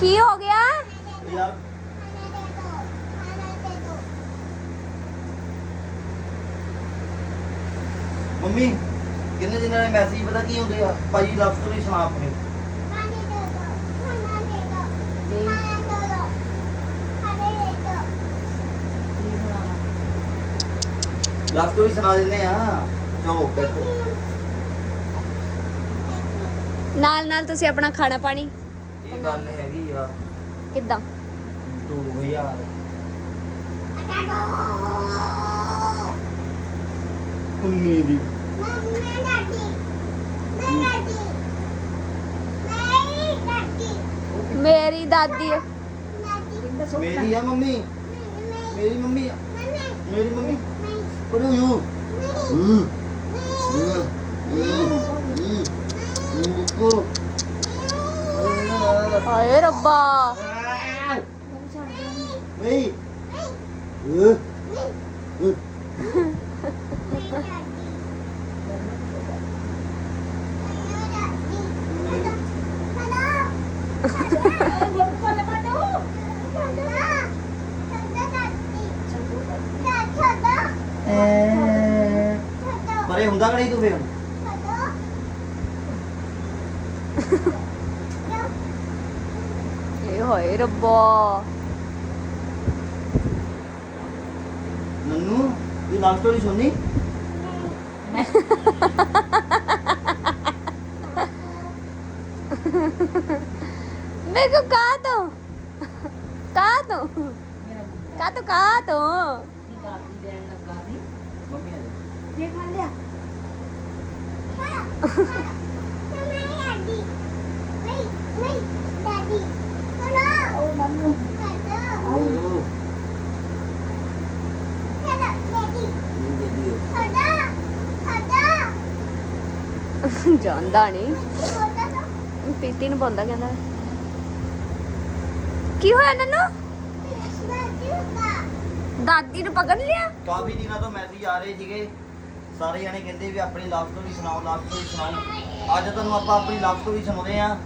ਕੀ ਹੋ ਗਿਆ? ਯਾਰ। ਮੰਮੀ ਕਿੰਨੇ ਦਿਨਾਂ ਦੇ ਮੈਸੇਜ ਪਤਾ ਕੀ ਹੁੰਦੇ ਆ? ਭਾਈ ਲਵ ਸਟੋਰੀ ਸੁਣਾ ਆਪਣੀ। ਲਵ ਸਟੋਰੀ ਸੁਣਾ ਦਿੰਦੇ ਆ। ਚਲੋ ਬੈਠੋ। ਨਾਲ ਨਾਲ ਤੁਸੀਂ ਆਪਣਾ ਖਾਣਾ ਪਾਣੀ ਇਹ ਗੱਲ ਹੈਗੀ ਆ। ਕਿੱਦਾਂ? 2000 19 ਦੀ। ਮੇਰੀ ਦਾਦੀ। ਮੇਰੀ ਆ ਮੰਮੀ। ਮੇਰੀ ਮੰਮੀ ਆ। ਮੇਰੀ ਮੰਮੀ। ਪਰ ਯੂ। ਕੋ ਹਾਏ ਰੱਬਾ। ਨਹੀਂ। ਪਰੇ ਹੁੰਦਾ ਕਿ ਨਹੀਂ ਤੂੰ ਫੇਰ? 길어봐. 나누? 이 낙돌이 좋니? 내가 가도. 가도. 가도 가도 देखा लिया ਜਾਂਦਾ ਨਹੀਂ ਪੀਤੀ ਨੂੰ ਪਾਉਂਦਾ ਕਹਿੰਦਾ। ਕੀ ਹੋਇਆ ਨੰਨੂ? ਦਾਦੀ ਨੂੰ ਪਕੜ ਲਿਆ? ਕਾਫੀ ਦਿਨਾਂ ਤੋਂ ਮੈਸੇਜ ਆ ਰਹੇ ਸੀਗੇ। ਸਾਰੇ ਜਣੇ ਕਹਿੰਦੇ ਵੀ ਆਪਣੀ ਲਵ ਸਟੋਰੀ ਸੁਣਾਓ ਲਵ ਸਟੋਰੀ ਸੁਣਾਓ। ਅੱਜ ਤੁਹਾਨੂੰ ਆਪਾਂ ਆਪਣੀ ਲਵ ਸਟੋਰੀ ਸੁਣਾਉਂਦੇ ਆ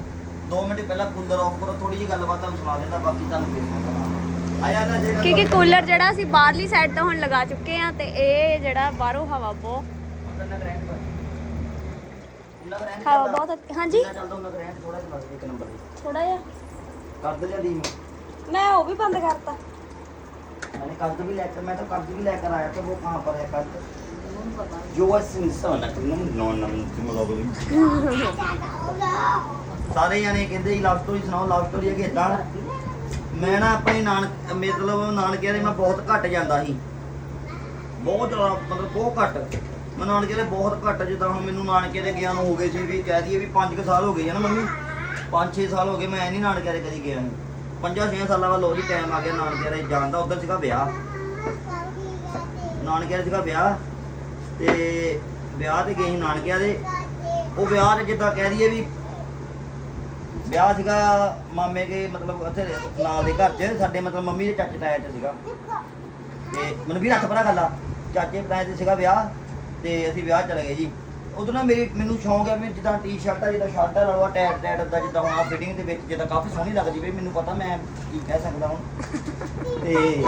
2 ਮਿੰਟ ਪਹਿਲਾਂ ਕੂਲਰ ਆਫ ਕਰੋ ਥੋੜੀ ਜਿਹੀ ਗੱਲਬਾਤ ਤੁਹਾਨੂੰ ਸੁਣਾ ਦਿੰਦਾ ਬਾਕੀ ਤੁਹਾਨੂੰ ਫਿਰ ਸੁਣਾਉਂਦਾ ਆਇਆ ਨਾ ਜਿਹੜਾ ਕਿਉਂਕਿ ਕੂਲਰ ਜਿਹੜਾ ਅਸੀਂ ਬਾਹਰਲੀ ਸਾਈਡ ਤੋਂ ਹੁਣ ਲਗਾ ਚੁੱਕੇ ਆ ਤੇ ਇਹ ਜਿਹੜਾ ਬਾਹਰੋਂ ਹਵਾ ਬਹੁਤ ਹਵਾ ਬਹੁਤ ਅੱਛੀ- ਹਾਂਜੀ ਚੱਲਦਾ ਹੁੰਦਾ ਗ੍ਰੈਂਡ ਥੋੜਾ ਜਿਹਾ ਲੱਗ ਇੱਕ ਨੰਬਰ ਤੇ ਥੋੜਾ ਜਿਹਾ ਕਰ ਦੇ ਜਲਦੀ ਮੈਂ ਉਹ ਵੀ ਬੰਦ ਕਰਤਾ मैंने कर्ज भी लेकर मैं तो कर्ज भी लेकर आया था वो कहाँ पर है कर्ज जो was इंसान नो नो ਸਾਰੇ ਜਾਣੇ ਕਹਿੰਦੇ ਜੀ ਲਵ ਸਟੋਰੀ ਸੁਣਾਓ ਲਵ ਸਟੋਰੀ ਹੈਗੀ ਇਦਾਂ ਮੈਂ ਨਾ ਆਪਣੇ ਨਾਨਕ, ਮਤਲਬ ਨਾਨਕੇ ਦੇ ਮੈਂ ਬਹੁਤ ਘੱਟ ਜਾਂਦਾ ਸੀ। ਬਹੁਤ ਜ਼ਿਆਦਾ, ਮਤਲਬ ਬਹੁਤ ਘੱਟ। ਮੈਂ ਨਾਨਕੇ ਦੇ ਬਹੁਤ ਘੱਟ, ਜਿੱਦਾਂ ਹੁਣ ਮੈਨੂੰ ਨਾਨਕੇ ਦੇ ਗਿਆ ਨੂੰ ਹੋ ਗਏ ਸੀ ਵੀ ਕਹਿ ਦਈਏ ਵੀ 5 ਸਾਲ ਹੋ ਗਏ ਆ ਨਾ ਮੰਮੀ। 5-6 ਸਾਲ ਹੋ ਗਏ, ਮੈਂ ਨਹੀਂ ਨਾਨਕੇ ਦੇ ਕਦੀ ਗਿਆ ਨਹੀਂ 5-6 ਸਾਲਾਂ ਬਾਅਦ ਲੋਹੜੀ ਟਾਈਮ ਆ ਗਿਆ ਨਾਨਕੇ ਦੇ ਜਾਣ ਦਾ, ਉਧਰ ਸੀਗਾ ਵਿਆਹ। ਨਾਨਕੇ ਦੇ ਸੀਗਾ ਵਿਆਹ, ਤੇ ਵਿਆਹ ਤੇ ਗਏ ਸੀ ਨਾਨਕਿਆਂ ਦੇ। ਉਹ ਵਿਆਹ ਤੇ ਜਿੱਦਾਂ ਕਹਿ ਦਈਏ ਵੀ ਵਿਆਹ ਸੀਗਾ ਮਾਮੇ ਦੇ, ਮਤਲਬ ਉੱਥੇ ਨਾਲ ਦੇ ਘਰ 'ਚ, ਸਾਡੇ ਮਤਲਬ ਮੰਮੀ ਦੇ ਚਾਚੇ ਤਾਇਆ 'ਚ ਸੀਗਾ। ਤੇ ਮੈਨੂੰ ਵੀ ਰੱਖ ਪਰਾ ਗੱਲਾਂ ਚਾਚੇ ਤਾਇਆ 'ਚ ਸੀਗਾ ਵਿਆਹ, ਤੇ ਅਸੀਂ ਵਿਆਹ ਚਲੇ ਗਏ ਜੀ। ਉਦੋਂ ਨਾ ਮੇਰੀ, ਮੈਨੂੰ ਸ਼ੌਂਕ ਹੈ ਵੀ ਜਿੱਦਾਂ ਟੀ-ਸ਼ਰਟਾਂ ਜਿੱਦਾਂ ਸ਼ਰਟਾਂ ਲਵਾ ਟੈਟ ਟੈਟ ਦਾ ਜਿੱਦਾਂ ਹੁਣ ਆ ਫਿਟਿੰਗ ਦੇ ਵਿੱਚ, ਜਿੱਦਾਂ ਕਾਫੀ ਸੋਹਣੀ ਲੱਗਦੀ ਵੀ ਮੈਨੂੰ ਪਤਾ ਮੈਂ ਕੀ ਕਹਿ ਸਕਦਾ ਹੁਣ। ਤੇ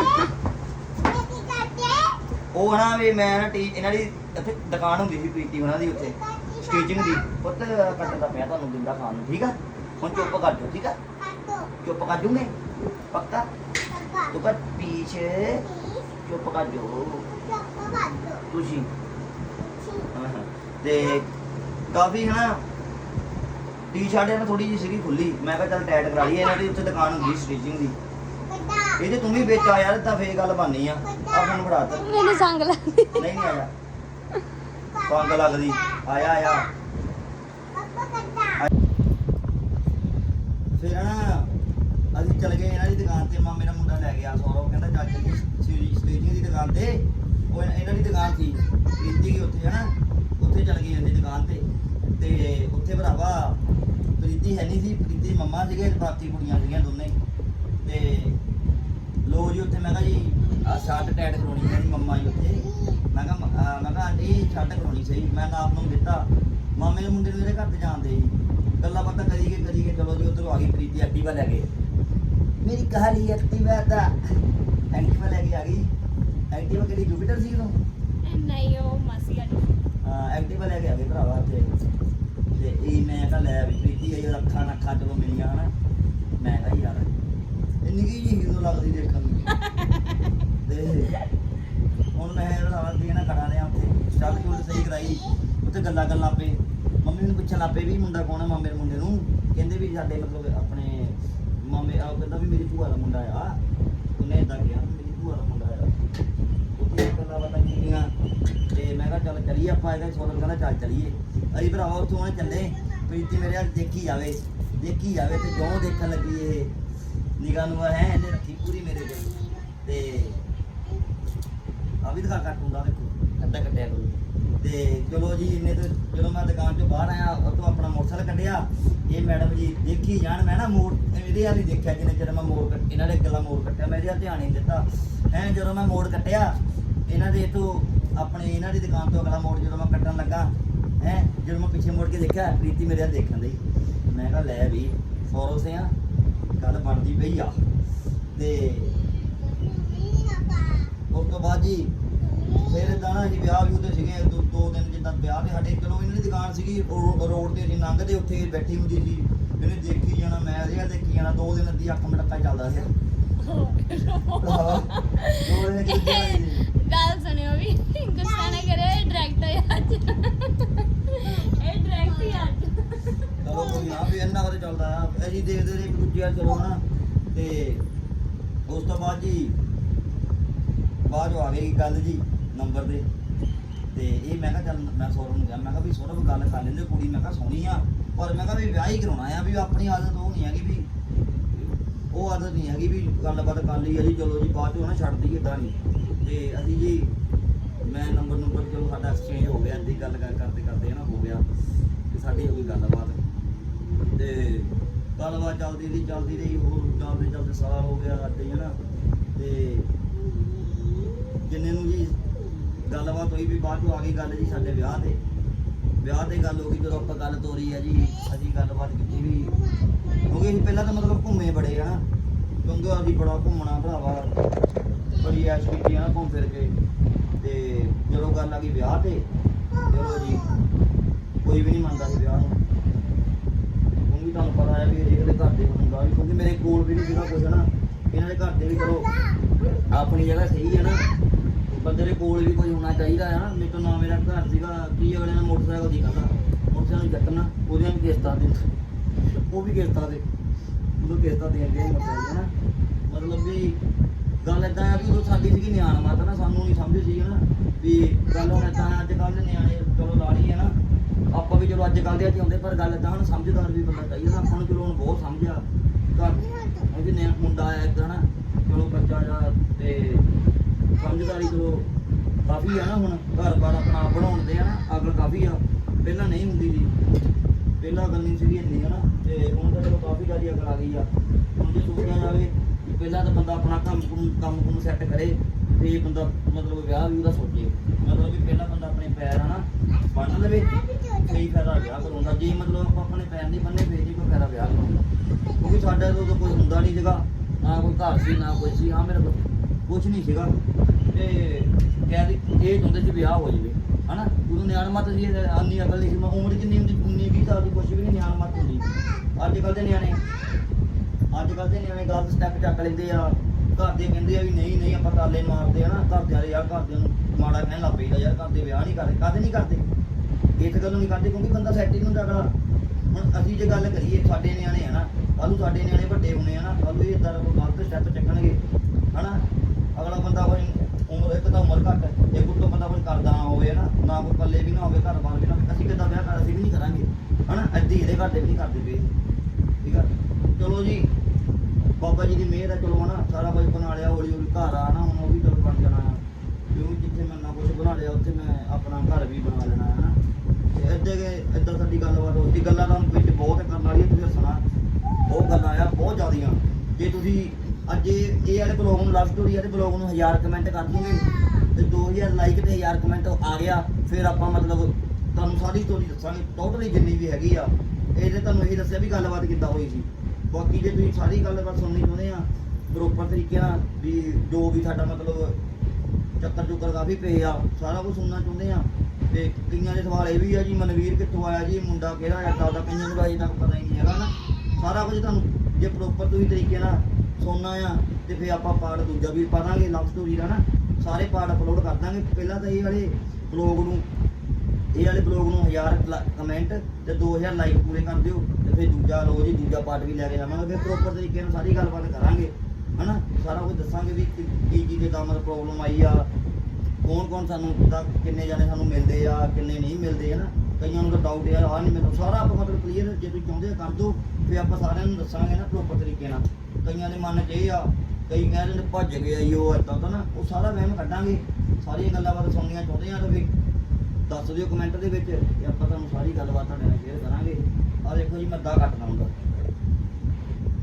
ਉਹ ਨਾ ਵੀ ਮੈਂ ਨਾ ਟੀ, ਇਹਨਾਂ ਦੀ ਇੱਥੇ ਦੁਕਾਨ ਹੁੰਦੀ ਸੀ ਪ੍ਰੀਤੀ ਉਹਨਾਂ ਦੀ ਉੱਥੇ ਸਟੀਚਿੰਗ ਦੀ ਪੁੱਤ ਕੱਟਣ ਦਾ ਪਿਆ ਤੁਹਾਨੂੰ ਦਿੰਦਾ ਖਾਣ ਨੂੰ, ਠੀਕ ਆ? ਹੁਣ ਚੁੱਪ ਕਰ ਜਾਓ ਠੀਕ ਆ? ਚੁੱਪ ਕਰ ਜੂਗੇ ਪੱਕਾ? ਤੂੰ ਕਰ ਪੀਛੇ। ਚੁੱਪ ਕਰ ਜਾਓ। ਤੁਸੀਂ। ਤੇ ਕਾਫੀ ਹਨਾ ਟੀ-ਸ਼ਰਟ ਇਹਨਾਂ ਥੋੜੀ ਜਿਹੀ ਸੀਗੀ ਖੁੱਲੀ ਮੈਂ ਕਿਹਾ ਚੱਲ ਟੈਟ ਕਰਾ ਲਈਏ ਇਹਨਾਂ ਦੀ ਉੱਥੇ ਦੁਕਾਨ ਹੁੰਦੀ ਸਟੀਚਿੰਗ ਦੀ। ਇਹ ਜੇ ਤੂੰ ਵੀ ਵਿੱਚ ਆ ਯਾਰ ਤਾਂ ਫੇਰ ਗੱਲ ਬਣਨੀ ਆ। ਆ ਫੋਨ ਫੜਾ ਤਾ ਮੈਨੂੰ ਸੰਗ ਲੱਗਦੀ। ਨਹੀਂ ਨਹੀਂ ਆਇਆ। ਸੰਗ ਲੱਗਦੀ। ਆਇਆ ਆਇਆ ਫਿਰ ਨਾ ਅਸੀਂ ਚਲ ਗਏ ਇਹਨਾਂ ਦੀ ਦੁਕਾਨ ਤੇ ਮਾਮੇ ਦਾ ਮੁੰਡਾ ਲੈ ਗਿਆ ਸੌਰਵ ਕਹਿੰਦਾ ਚੱਲ ਚੱਲੀ ਸਟੇਜਿੰਗ ਦੀ ਦੁਕਾਨ ਤੇ, ਉਹ ਇਹਨਾਂ ਦੀ ਦੁਕਾਨ ਸੀ। ਪ੍ਰੀਤੀ ਕੀ ਉੱਥੇ, ਹਨਾ? ਉੱਥੇ ਚਲ ਗਈ ਇਹਦੀ ਦੁਕਾਨ ਤੇ। ਤੇ ਉੱਥੇ ਭਰਾਵਾ, ਪ੍ਰੀਤੀ ਹੈ ਨਹੀਂ ਸੀ। ਪ੍ਰੀਤੀ ਮੰਮਾ ਸੀਗੇ ਤੇ ਬਾਕੀ ਕੁੜੀਆਂ ਸੀਗੀਆਂ ਦੋਨੇ। ਤੇ ਲੋ ਜੀ, ਉੱਥੇ ਮੈਂ ਕਿਹਾ ਜੀ, ਆਹ ਸ਼ਰਟ ਟੈਟ ਕਰਾਉਣੀ ਹੈ ਮੰਮਾ ਜੀ ਉੱਥੇ। ਮੈਂ ਕਿਹਾ ਮੈਂ ਕਿਹਾ, ਆਂਟੀ ਸ਼ਰਟ ਕਰਾਉਣੀ ਸਹੀ। ਮੈਂ ਨਾਪ ਨੂੰ ਦਿੱਤਾ। ਮਾਮੇ ਦੇ ਮੁੰਡੇ ਨੂੰ ਮੇਰੇ ਘਰ ਤੇ ਜਾਂਦੇ ਜੀ ਗੱਲਾਂ ਬਾਤਾਂ ਕਰੀ ਗਏ ਕਰੀ ਗਏ ਚਲੋ ਜੀ, ਉਧਰੋਂ ਆ ਗਈ ਪ੍ਰੀਤੀ, ਐਕਟਿਵਾ ਲੈ ਕੇ। ਮੇਰੀ ਕਹਾਲੀ ਐਕਟਿਵਾ ਦਾ। ਐਕਟਿਵਾ ਲੈ ਕੇ ਆ ਗਈ। ਐਕਟਿਵਾ ਕਿਹੜੀ ਜੁਪੀਟਰ ਸੀ ਉਦੋਂ? ਨਹੀਂ ਉਹ ਮਾਸੀ ਵਾਲੀ। ਹਾਂ ਐਕਟਿਵਾ ਲੈ ਕੇ ਆ ਗਏ ਭਰਾਵਾ ਤੇ ਤੇ ਇਹ ਮੈਂ ਕਹਾ ਲੈ ਵੀ ਪ੍ਰੀਤੀ ਆਈ ਉਹ ਅੱਖਾਂ ਨੱਖਾਂ ਚਲੋ ਮਿਲੀਆਂ ਹਨਾ। ਮੈਂ ਕਹਾ ਯਾਰ ਇਹ ਨਿੱਕੀ ਜਿਹੀ ਹੀਰੋ ਲੱਗਦੀ ਦੇਖਣ ਨੂੰ। ਤੇ ਹੁਣ ਮੈਂ ਭਰਾਵਾ ਦੀ ਨਾ ਕਰਾ ਲਿਆ ਉੱਥੇ। ਚੱਲ ਚੁੱਲ ਸਹੀ ਕਰਾਈ। ਉੱਥੇ ਗੱਲਾਂ ਗੱਲਾਂ ਪੇ ਮੰਮੀ ਨੂੰ ਪੁੱਛਣ ਲੱਪੇ ਵੀ ਮੁੰਡਾ ਕੌਣ ਹੈ ਮਾਮੇ ਦੇ ਮੁੰਡੇ ਨੂੰ? ਕਹਿੰਦੇ ਵੀ ਸਾਡੇ ਮਤਲਬ ਆਪਣੇ ਮਾਮੇ ਆ ਕਹਿੰਦਾ ਵੀ ਮੇਰੀ ਭੂਆ ਦਾ ਮੁੰਡਾ ਆ। ਉਹਨੇ ਇਦਾਂ ਕਿਹਾ ਵੀ ਮੇਰੀ ਭੂਆ ਦਾ ਮੁੰਡਾ ਆ ਗੱਲਾਂ ਬਾਤਾਂ ਕੀਤੀਆਂ ਤੇ ਮੈਂ ਕਿਹਾ ਚੱਲ ਚੱਲੀਏ ਆਪਾਂ ਇਹਦਾ ਸੋਨਮ ਕਹਿੰਦਾ ਚੱਲ ਚੱਲੀਏ। ਅਸੀਂ ਭਰਾਵਾ ਉੱਥੋਂ ਆਉਣੇ ਚੱਲੇ ਪ੍ਰੀਤੀ ਮੇਰੇ ਵੱਲ ਦੇਖੀ ਜਾਵੇ ਦੇਖੀ ਜਾਵੇ ਤੇ ਜੋ ਦੇਖਣ ਲੱਗੀ ਇਹ? ਨਿਗਾਹ ਨੂੰ ਹੈ ਇਹਨੇ ਰੱਖੀ ਪੂਰੀ ਮੇਰੇ ਤੇ। ਤੇ ਆ ਵੀ ਦਿਖਾ ਕੱਟ ਹੁੰਦਾ ਦੇਖੋ। ਅੱਧਾ ਕੱਟਿਆ ਕਰੋ ਤੇ ਚਲੋ ਜੀ ਇੰਨੇ ਤੇ ਜਦੋਂ ਮੈਂ ਦੁਕਾਨ ਚੋਂ ਬਾਹਰ ਆਇਆ ਉਤੋਂ ਆਪਣਾ ਮੋਟਰਸਾਈਕਲ ਕੱਢਿਆ। ਇਹ ਮੈਡਮ ਜੀ ਦੇਖੀ ਜਾਣ ਮੈਂ ਨਾ ਮੋੜ ਇਹਦੇ ਵਾਲੀ ਦੇਖਿਆ ਜਿੰਨੇ ਜਦੋਂ ਮੈਂ ਮੋੜ ਕੱਟ ਇਹਨਾਂ ਦੇ ਗੱਲਾਂ ਮੋੜ ਕੱਟਿਆ ਮੈਂ ਇਹਦੇ ਧਿਆਨ ਨਹੀਂ ਦਿੱਤਾ। ਹੈ ਜਦੋਂ ਮੈਂ ਮੋੜ ਕੱਟਿਆ ਇਹਨਾਂ ਦੇ ਤੋਂ ਆਪਣੇ ਇਹਨਾਂ ਦੀ ਦੁਕਾਨ ਤੋਂ ਅਗਲਾ ਮੋੜ ਜਦੋਂ ਮੈਂ ਕੱਟਣ ਲੱਗਾ ਹੈ ਜਦੋਂ ਮੈਂ ਪਿੱਛੇ ਮੁੜ ਕੇ ਦੇਖਿਆ ਪ੍ਰੀਤੀ ਮੇਰੇ ਵੱਲ ਦੇਖਣ ਦੀ ਮੈਂ ਕਿਹਾ ਲੈ ਵੀ ਫੋਰੋ ਸੇ ਆ ਗੱਲ ਬਣਦੀ ਪਈ ਆ। ਤੇ ਉਸ ਤੋਂ ਬਾਅਦ ਜੀ ਫਿਰ ਨਾ ਜੀ ਵਿਆਹ ਵੀ ਉਹਦੇ ਸੀਗੇ ਦੋ, ਦੋ ਦਿਨ ਜਿੱਦਾਂ ਵਿਆਹ ਦੇ ਸਾਡੇ ਚਲੋ ਇਹਨਾਂ ਦੀ ਦੁਕਾਨ ਸੀਗੀ ਰੋਡ ਤੇ ਅਸੀਂ ਲੰਘਦੇ ਉੱਥੇ ਬੈਠੀ ਹੁੰਦੀ ਸੀ। ਇਹਨੇ ਦੇਖੀ ਜਾਣਾ ਮੈਂ ਇਹਦੇ ਦੇਖੀ ਜਾਣਾ ਦੋ ਦਿਨ ਅੱਧੀ ਅੱਖ ਮਟਕਾ ਚੱਲਦਾ ਸੀ। ਦੋ ਦਿਨ ਕਿੱਥੇ ਆਈ ਗੁੱਸਾ ਨਾ ਕਰਿਓ ਇਹ ਡਾਇਰੈਕਟ ਹੈ ਅੱਜ। ਇਹ ਡਾਇਰੈਕਟ ਹੀ ਅੱਜ। ਚਲੋ ਕੋਈ ਨਾ, ਵੀ ਇੰਨਾ ਕਦੇ ਚੱਲਦਾ ਆ। ਅਸੀਂ ਦੇਖਦੇ ਰਹੇ ਇੱਕ ਦੂਜੇ ਵੱਲ, ਚਲੋ ਨਾ ਤੇ ਉਸ ਤੋਂ ਬਾਅਦ ਜੀ, ਬਾਅਦ ਚੋਂ ਆ ਗਈ ਗੱਲ ਜੀ, ਨੰਬਰ ਦੇ ਤੇ ਇਹ ਮੈਂ ਕਿਹਾ ਚੱਲ, ਮੈਂ ਸੌਰਵ ਨੂੰ ਕਿਹਾ, ਮੈਂ ਕਿਹਾ ਵੀ ਸੌਰਵ ਗੱਲ ਕਰ ਲੈਂਦੇ ਕੁੜੀ, ਮੈਂ ਕਿਹਾ ਸੋਹਣੀ ਆ। ਪਰ ਮੈਂ ਕਿਹਾ ਵੀ ਵਿਆਹ ਹੀ ਕਰਾਉਣਾ ਆ, ਵੀ ਆਪਣੀ ਆਦਤ ਉਹ ਨਹੀਂ ਹੈਗੀ ਵੀ, ਉਹ ਆਦਤ ਨਹੀਂ ਹੈਗੀ ਵੀ ਗੱਲਬਾਤ ਕਰ ਲਈ ਆ ਜੀ, ਚਲੋ ਜੀ, ਬਾਅਦ ਚੋਂ ਨਾ ਛੱਡ ਦਈਏ ਇਦਾਂ ਨਹੀਂ। ਤੇ ਅਸੀਂ ਜੀ ਮੈਂ ਨੰਬਰ ਨੰਬਰ ਚਲੋ ਸਾਡਾ ਐਕਸਚੇਂਜ ਹੋ ਗਿਆ ਅੱਧੀ ਗੱਲ ਕਰ ਕਰਦੇ ਕਰਦੇ ਨਾ ਹੋ ਗਿਆ ਤੇ ਸਾਡੀ ਹੋ ਗਈ ਗੱਲਬਾਤ। ਤੇ ਗੱਲਬਾਤ ਚੱਲਦੀ ਰਹੀ ਚੱਲਦੀ ਰਹੀ, ਹੋਰ ਚੱਲਦੇ ਚੱਲਦੇ ਸਾਲ ਹੋ ਗਿਆ ਅੱਡੇ ਹੀ ਨਾ ਤੇ ਜਿੰਨੇ ਨੂੰ ਜੀ ਗੱਲਬਾਤ ਹੋਈ ਵੀ ਬਾਅਦ ਚੋਂ ਆ ਗਈ ਗੱਲ ਜੀ ਸਾਡੇ ਵਿਆਹ ਤੇ। ਵਿਆਹ ਤੇ ਗੱਲ ਹੋ ਗਈ, ਜਦੋਂ ਆਪਾਂ ਗੱਲ ਤੋਰੀ ਆ ਜੀ, ਅਸੀਂ ਗੱਲਬਾਤ ਕੀਤੀ ਵੀ ਕਿਉਂਕਿ ਅਸੀਂ ਪਹਿਲਾਂ ਤਾਂ ਮਤਲਬ ਘੁੰਮੇ ਬੜੇ ਆ ਨਾ ਕਿਉਂਕਿ ਅਸੀਂ ਬੜਾ ਘੁੰਮਣਾ ਭਰਾਵਾ, ਬੜੀ ਐਸ਼ ਕੀਤੀ ਆ ਨਾ ਘੁੰਮ ਫਿਰ ਕੇ। ਜਦੋਂ ਗੱਲ ਆ ਗਈ ਵਿਆਹ ਤੇ, ਚਲੋ ਜੀ, ਕੋਈ ਵੀ ਨਹੀਂ ਮੰਨਦਾ ਸੀ ਵਿਆਹ ਨੂੰ। ਕਿਉਂਕਿ ਤੁਹਾਨੂੰ ਪਤਾ ਹੈ ਵੀ ਹਰੇਕ ਘਰ ਦੇ ਹੁੰਦਾ ਵੀ, ਕਿਉਂਕਿ ਮੇਰੇ ਕੋਲ ਵੀ ਨਹੀਂ ਸੀਗਾ ਕੁਝ ਨਾ। ਇਹਨਾਂ ਦੇ ਘਰ ਦੇ ਵੀ ਚਲੋ ਆਪਣੀ ਜਗ੍ਹਾ ਸਹੀ ਹੈ ਨਾ। ਬੰਦੇ ਦੇ ਕੋਲ ਵੀ ਕੋਈ ਹੋਣਾ ਚਾਹੀਦਾ ਹੈ ਨਾ। ਮੇਰੇ ਤੋਂ ਨਾ ਮੇਰਾ ਘਰ ਸੀਗਾ, ਕੀ ਅਗਲੇ ਨੇ ਮੋਟਰਸਾਈਕਲ ਦੀ ਕਹਿੰਦਾ ਮੋਟਰਸਾਈਕਲ ਜੱਟਣਾ ਉਹਦੀਆਂ ਵੀ ਕਿਸ਼ਤਾਂ ਦੇ। ਉਹ ਵੀ ਕਿਸ਼ਤਾਂ ਦੇ। ਉਹਨੂੰ ਕਿਸ਼ਤਾਂ ਦੇਣ ਦੇ ਮਤਲਬ ਹੈ ਨਾ। ਮਤਲਬ ਵੀ ਗੱਲ ਏਦਾਂ ਆ ਵੀ ਉਹ ਸਾਡੀ ਸੀਗੀ ਨਿਆਣ ਮਾਤਾ ਨਾ, ਸਾਨੂੰ ਨਹੀਂ ਸਮਝ ਸੀ ਨਾ। ਵੀ ਗੱਲ ਹੁਣ ਏਦਾਂ ਆ, ਅੱਜ ਕੱਲ੍ਹ ਦੇ ਨਿਆਣੇ ਚਲੋ ਲਾੜੀ ਹੈ ਨਾ ਆਪਾਂ ਵੀ ਚਲੋ ਅੱਜ ਕੱਲ੍ਹ ਦੇ ਅੱਜ ਆਉਂਦੇ ਪਰ ਗੱਲ ਏਦਾਂ ਹੁਣ ਸਮਝਦਾਰ ਵੀ ਬੰਦਾ ਚਾਹੀਦਾ ਨਾ ਆਪਾਂ ਨੂੰ ਚਲੋ ਹੁਣ ਬਹੁਤ ਸਮਝ ਆ ਘਰ ਉਹਦੇ ਨੇ ਮੁੰਡਾ ਆਇਆ ਇੱਕ ਨਾ ਚਲੋ ਬੱਚਾ ਜਾ ਤੇ ਸਮਝਦਾਰੀ ਚਲੋ ਕਾਫੀ ਆ ਨਾ ਹੁਣ ਘਰ ਬਾਰ ਆਪਣਾ ਆਪ ਬਣਾਉਣ ਦੇ ਆ ਨਾ ਅਗਲ ਕਾਫੀ ਆ। ਪਹਿਲਾਂ ਨਹੀਂ ਹੁੰਦੀ ਸੀ। ਪਹਿਲਾਂ ਗੱਲ ਨਹੀਂ ਸੀਗੀ ਇੰਨੀ ਹਨਾ ਤੇ ਹੁਣ ਤਾਂ ਚਲੋ ਕਾਫੀ ਜ਼ਿਆਦਾ ਅਗਲ ਆ ਗਈ ਆ। ਹੁਣ ਜੇ ਸੋਚਿਆ ਜਾਵੇ ਪਹਿਲਾਂ ਤਾਂ ਬੰਦਾ ਆਪਣਾ ਕੰਮ ਕੁਮ ਕੰਮ ਕੁਮ ਸੈੱਟ ਕਰੇ ਤੇ ਬੰਦਾ ਮਤਲਬ ਵਿਆਹ ਵੀ ਉਹਦਾ ਸੋਚੇ। ਮਤਲਬ ਵੀ ਪਹਿਲਾਂ ਬੰਦਾ ਆਪਣੇ ਪੈਰ ਹਨਾ ਬੰਨ ਲਵੇ ਕਈ ਫਾਇਦਾ ਵਿਆਹ ਕਰਾਉਂਦਾ। ਜੇ ਮਤਲਬ ਆਪਾਂ ਆਪਣੇ ਪੈਰ ਨਹੀਂ ਬੰਨੇ, ਫੇਰ ਨਹੀਂ ਕੋਈ ਫਾਇਦਾ ਵਿਆਹ ਕਰਾਉਂਦਾ। ਕਿਉਂਕਿ ਸਾਡਾ ਤੋਂ ਕੋਈ ਹੁੰਦਾ ਨਹੀਂ ਸੀਗਾ, ਨਾ ਕੋਈ ਘਰ ਸੀ, ਨਾ ਕੋਈ ਸੀ। ਹਾਂ ਮੇਰੇ ਕੋਲ ਕੁਝ ਨਹੀਂ ਸੀਗਾ। ਤੇ ਕਹਿੰਦੇ ਇਹ ਚਾਹੁੰਦੇ ਸੀ ਵਿਆਹ ਹੋ ਜਾਵੇ। ਹਨਾ? ਉਦੋਂ ਨਿਆਣ ਮਤ ਸੀ ਆਨੀ ਅਕਲ ਨਹੀਂ ਸੀ। ਮੈਂ ਉਮਰ ਕਿੰਨੀ ਹੁੰਦੀ 19 20 ਸਾਲ ਦੀ ਕੁਛ ਵੀ ਨਹੀਂ ਨਿਆਣ ਮਤ ਹੁੰਦੀ। ਅੱਜ ਕੱਲ ਦੇ ਨਿਆਣੇ, ਅੱਜ ਕੱਲ ਦੇ ਨਿਆਣੇ ਗਲਤ ਸਟੈਪ ਚੱਕ ਲੈਂਦੇ ਆ। ਘਰ ਦੇ ਕਹਿੰਦੇ ਆ ਵੀ ਨਹੀਂ ਨਹੀਂ, ਆਪਾਂ ਤਾਲੇ ਮਾਰਦੇ ਆ ਨਾ, ਘਰਦਿਆਂ ਦੇ ਯਾਰ ਘਰਦਿਆਂ ਨੂੰ ਮਾੜਾ ਕਹਿਣ ਲੱਗ ਪਈਦਾ ਯਾਰ ਘਰ ਦੇ ਵਿਆਹ ਨਹੀਂ ਕਰਦੇ ਕਦੇ ਨਹੀਂ ਕਰਦੇ? ਇਸ ਗੱਲੋਂ ਨਹੀਂ ਕਰਦੇ, ਕਿਉਂਕਿ ਬੰਦਾ ਸੈਟ ਹੀ ਨਹੀਂ ਹੁੰਦਾ ਅਗਲਾ। ਹੁਣ ਅਸੀਂ ਜੇ ਗੱਲ ਕਰੀਏ ਸਾਡੇ ਨਿਆਣੇ ਆ ਨਾ, ਕੱਲ੍ਹ ਸਾਡੇ ਨਿਆਣੇ ਵੱਡੇ ਹੋਣੇ ਆ ਨਾ, ਕੱਲ੍ਹ ਨੂੰ ਇਹ ਇਦਾਂ ਦਾ ਕੋਈ ਗਲਤ ਸਟੈਪ ਚੱਕਣਗੇ, ਹਨਾ? ਅਗਲਾ ਬੰਦਾ ਕੋਈ ਉਮਰ, ਇੱਕ ਤਾਂ ਉਮਰ ਘੱਟ ਇੱਕ ਉੱਤੋਂ ਬੰਦਾ ਕੋਈ ਕਰਦਾ ਨਾ ਹੋਵੇ ਨਾ ਨਾ ਕੋਈ ਪੱਲੇ ਵੀ ਨਾ ਹੋਵੇ, ਘਰ ਬਾਰ ਵੀ ਨਾ ਹੋਵੇ। ਅਸੀਂ ਕਿੱਦਾਂ ਵਿਆਹ ਕਰ, ਅਸੀਂ ਵੀ ਨਹੀਂ ਕਰਾਂਗੇ, ਹਨਾ? ਅੱਧੀ ਇਹਦੇ ਘਰ ਦੇ ਵੀ ਨਹੀਂ ਕਰਦੇ ਪਏ। ਠੀਕ ਆ? ਚਲੋ ਜੀ। ਬਾਬਾ ਜੀ ਦੀ ਮਿਹਰ ਹੈ, ਚਲੋ ਹਨਾ, ਸਾਰਾ ਕੁਝ ਬਣਾ ਲਿਆ, ਹੌਲੀ ਹੌਲੀ ਘਰ ਆ ਨਾ, ਹੁਣ ਉਹ ਵੀ ਚਲੋ ਬਣ ਜਾਣਾ। ਆ ਕਿਉਂਕਿ ਜਿੱਥੇ ਮੈਂ ਨਾ ਕੁਝ ਬਣਾ ਲਿਆ, ਉੱਥੇ ਮੈਂ ਆਪਣਾ ਘਰ ਵੀ ਬਣਾ ਲੈਣਾ ਹੈ ਨਾ ਤੇ ਇੱਦਾਂ ਕਿ ਇੱਦਾਂ ਸਾਡੀ ਗੱਲਬਾਤ ਹੋਈ ਗੱਲਾਂ ਤੁਹਾਨੂੰ ਵਿੱਚ ਬਹੁਤ ਕਰਨ ਵਾਲੀਆਂ, ਤੁਸੀਂ ਸੁਣਾ ਬਹੁਤ ਗੱਲਾਂ ਆ, ਬਹੁਤ ਜ਼ਿਆਦੀਆਂ। ਜੇ ਤੁਸੀਂ ਅੱਜ ਇਹ ਵਾਲੇ ਬਲੌਗ ਨੂੰ ਲਵ ਸਟੋਰੀ ਵਾਲੇ ਬਲੌਗ ਨੂੰ 1000 ਕਮੈਂਟ ਕਰ ਦੂਗੇ, ਤੇ 2000 ਲਾਈਕ ਤੇ 1000 ਕਮੈਂਟ ਆ ਗਿਆ, ਫਿਰ ਆਪਾਂ ਮਤਲਬ ਤੁਹਾਨੂੰ ਸਾਰੀ ਸਟੋਰੀ ਦੱਸਾਂਗੇ। ਟੋਟਲੀ ਜਿੰਨੀ ਵੀ ਹੈਗੀ ਆ ਇਹਦੇ ਤੁਹਾਨੂੰ ਇਹ ਦੱਸਿਆ ਵੀ ਗੱਲਬਾਤ ਕਿੱਦਾਂ ਹੋਈ ਸੀ। ਬਾਕੀ ਜੇ ਤੁਸੀਂ ਸਾਰੀ ਗੱਲਬਾਤ ਸੁਣਨੀ ਚਾਹੁੰਦੇ ਆ ਪ੍ਰੋਪਰ ਤਰੀਕੇ ਨਾਲ ਵੀ ਜੋ ਵੀ ਸਾਡਾ ਮਤਲਬ ਚੱਕਰ ਚੁੱਕਰ ਕਾਫੀ ਪਏ ਆ, ਸਾਰਾ ਕੁਝ ਸੁਣਨਾ ਚਾਹੁੰਦੇ ਆ। ਤੇ ਕਈਆਂ ਦੇ ਸਵਾਲ ਇਹ ਵੀ ਆ ਜੀ, ਮਨਵੀਰ ਕਿੱਥੋਂ ਆਇਆ ਜੀ, ਮੁੰਡਾ ਕਿਹੜਾ ਆ ਦਾ ਕਈਆਂ ਨੂੰ ਅਜੇ ਤੱਕ ਪਤਾ ਹੀ ਨਹੀਂ ਹੈਗਾ ਨਾ। ਸਾਰਾ ਕੁਝ ਤੁਹਾਨੂੰ ਜੇ ਪ੍ਰੋਪਰ ਤੁਸੀਂ ਤਰੀਕੇ ਨਾਲ ਸੁਣਨਾ ਆ, ਤੇ ਫਿਰ ਆਪਾਂ ਪਾਰਟ ਦੂਜਾ ਵੀ ਪਾ ਦਾਂਗੇ ਲਵ ਸਟੋਰੀ ਦਾ ਨਾ। ਸਾਰੇ ਪਾਰਟ ਅਪਲੋਡ ਕਰ ਦਾਂਗੇ। ਪਹਿਲਾਂ ਤਾਂ ਇਹ ਵਾਲੇ ਬਲੌਗ ਨੂੰ, ਇਹ ਵਾਲੇ ਬਲੌਗ ਨੂੰ 1000 ਕਮੈਂਟ ਤੇ 2000 ਲਾਈਕ ਪੂਰੇ ਕਰ ਦਿਓ ਤੇ ਫਿਰ ਦੂਜਾ ਰੋਜ਼ ਹੀ ਦੂਜਾ ਪਾਰਟ ਵੀ ਲੈ ਕੇ ਆਵਾਂਗੇ ਫਿਰ ਪ੍ਰੋਪਰ ਤਰੀਕੇ ਨਾਲ ਸਾਰੀ ਗੱਲਬਾਤ ਕਰਾਂਗੇ, ਹਨਾ? ਸਾਰਾ ਕੁਝ ਦੱਸਾਂਗੇ ਵੀ ਕੀ ਕੀ ਦੇ ਕੰਮ ਪ੍ਰੋਬਲਮ ਆਈ ਆ ਕੌਣ ਕੌਣ ਸਾਨੂੰ ਕਿੱਦਾਂ, ਕਿੰਨੇ ਜਾਣੇ ਸਾਨੂੰ ਮਿਲਦੇ ਆ, ਕਿੰਨੇ ਨਹੀਂ ਮਿਲਦੇ, ਹਨਾ? ਕਈਆਂ ਨੂੰ ਤਾਂ ਡਾਊਟ ਯਾਰ ਆ ਨਹੀਂ ਮੈਨੂੰ ਸਾਰਾ ਆਪਾਂ ਮਤਲਬ ਕਲੀਅਰ ਜੇ ਤੁਸੀਂ ਚਾਹੁੰਦੇ ਕਰ ਦਿਓ ਫਿਰ ਆਪਾਂ ਸਾਰਿਆਂ ਨੂੰ ਦੱਸਾਂਗੇ ਨਾ ਪ੍ਰੋਪਰ ਤਰੀਕੇ ਨਾਲ। ਕਈਆਂ ਦੇ ਮਨ 'ਚ ਇਹ ਆ, ਕਈ ਕਹਿ ਰਹੇ ਨੇ ਭੱਜ ਗਿਆ ਜੀ ਉਹ ਏਦਾਂ ਤਾਂ ਨਾ, ਉਹ ਸਾਰਾ ਵਹਿਮ ਕੱਢਾਂਗੇ। ਸਾਰੀਆਂ ਗੱਲਾਂ ਬਾਤਾਂ ਸੁਣਨੀਆਂ ਚਾਹੁੰਦੇ ਆ ਤਾਂ ਫਿਰ ਦੱਸ ਦਿਓ ਕਮੈਂਟ ਦੇ ਵਿੱਚ, ਤੇ ਆਪਾਂ ਤੁਹਾਨੂੰ ਸਾਰੀ ਗੱਲਬਾਤ ਤੁਹਾਡੇ ਨਾਲ ਆ ਦੇਖੋ ਜੀ, ਮੈਂ ਅੱਧਾ ਕੱਟਣਾ ਹੁੰਦਾ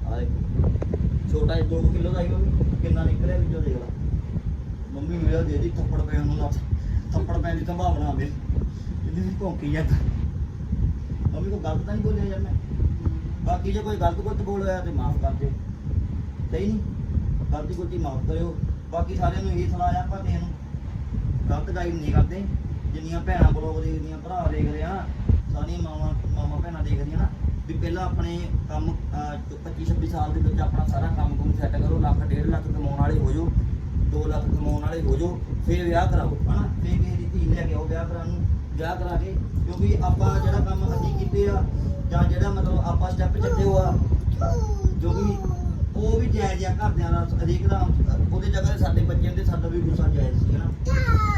ਆ ਦੇਖੋ। ਛੋਟਾ ਜਿਹਾ 2 ਕਿਲੋ ਦਾ ਹੀ ਕਿੰਨਾ ਨਿਕਲਿਆ ਵਿੱਚੋਂ ਦੇਖ ਲਾ। ਮੰਮੀ ਮੇਰਾ ਦੇ ਦੀ ਥੱਪੜ ਪੈਣ ਨੂੰ ਲੱਤ। ਥੱਪੜ ਪੈਣ ਦੀ ਸੰਭਾਵਨਾ ਆਵੇ ਇਹਦੀ ਵੀ ਭੌਂਕੀ ਜਾਂਦਾ ਮੰਮੀ ਕੋ ਗਲਤ ਤਾਂ ਨਹੀਂ ਬੋਲਿਆ ਯਾਰ ਮੈਂ? ਬਾਕੀ ਜੇ ਕੋਈ ਗਲਤ ਗੁਲਤ ਬੋਲਿਆ ਹੋਇਆ ਤੇ ਮਾਫ ਕਰ ਦਿਓ। ਸਹੀ ਨਹੀਂ ਗਲਤੀ ਗੁਲਤੀ ਮਾਫ ਕਰਿਓ। ਬਾਕੀ ਸਾਰਿਆਂ ਨੂੰ ਇਹ ਸਲਾਹ ਆ ਆਪਾਂ ਕਿਸੇ ਨੂੰ। ਗਲਤ ਗਾਈਡ ਨਹੀਂ ਕਰਦੇ। ਜਿੰਨੀਆਂ ਭੈਣਾਂ ਬਲੋਗ ਦੇਖਦੀਆਂ ਭਰਾ ਦੇਖਦੇ ਆ ਸਾਰੀਆਂ ਮਾਵਾਂ ਮਾਵਾਂ ਭੈਣਾਂ ਦੇਖਦੀਆਂ ਨਾ ਵੀ ਪਹਿਲਾਂ ਆਪਣੇ ਕੰਮ 25 26 ਸਾਲ ਦੇ ਵਿੱਚ ਆਪਣਾ ਸਾਰਾ ਕੰਮ ਕੁਮ ਸੈੱਟ ਕਰੋ, ਲੱਖ ਡੇਢ ਲੱਖ ਕਮਾਉਣ ਵਾਲੇ ਹੋ ਜਾਓ 2 ਲੱਖ ਕਮਾਉਣ ਵਾਲੇ ਹੋ ਜਾਓ, ਫਿਰ ਵਿਆਹ ਕਰਾਓ, ਹਨਾ? ਫਿਰ ਕਿਸੇ ਦੀ ਧੀ ਲੈ ਕੇ ਆਓ ਵਿਆਹ ਕਰਾਉਣ ਨੂੰ, ਵਿਆਹ ਕਰਾ ਕੇ, ਕਿਉਂਕਿ ਆਪਾਂ ਜਿਹੜਾ ਕੰਮ ਅਸੀਂ ਕੀਤੇ ਆ, ਜਾਂ ਜਿਹੜਾ ਮਤਲਬ ਆਪਾਂ ਸਟੈਪ ਚੱਕੇ ਹੋ ਆ ਜੋ ਵੀ ਉਹ ਵੀ ਜਾਇਜ਼ ਆ ਘਰਦਿਆਂ ਦਾ, ਹਰੇਕ ਦਾ, ਉਹਦੇ ਜਗ੍ਹਾ ਤੇ ਸਾਡੇ ਬੱਚਿਆਂ ਤੇ ਸਾਡਾ ਵੀ ਗੁੱਸਾ ਜਾਇਜ਼ ਸੀ, ਹਨਾ?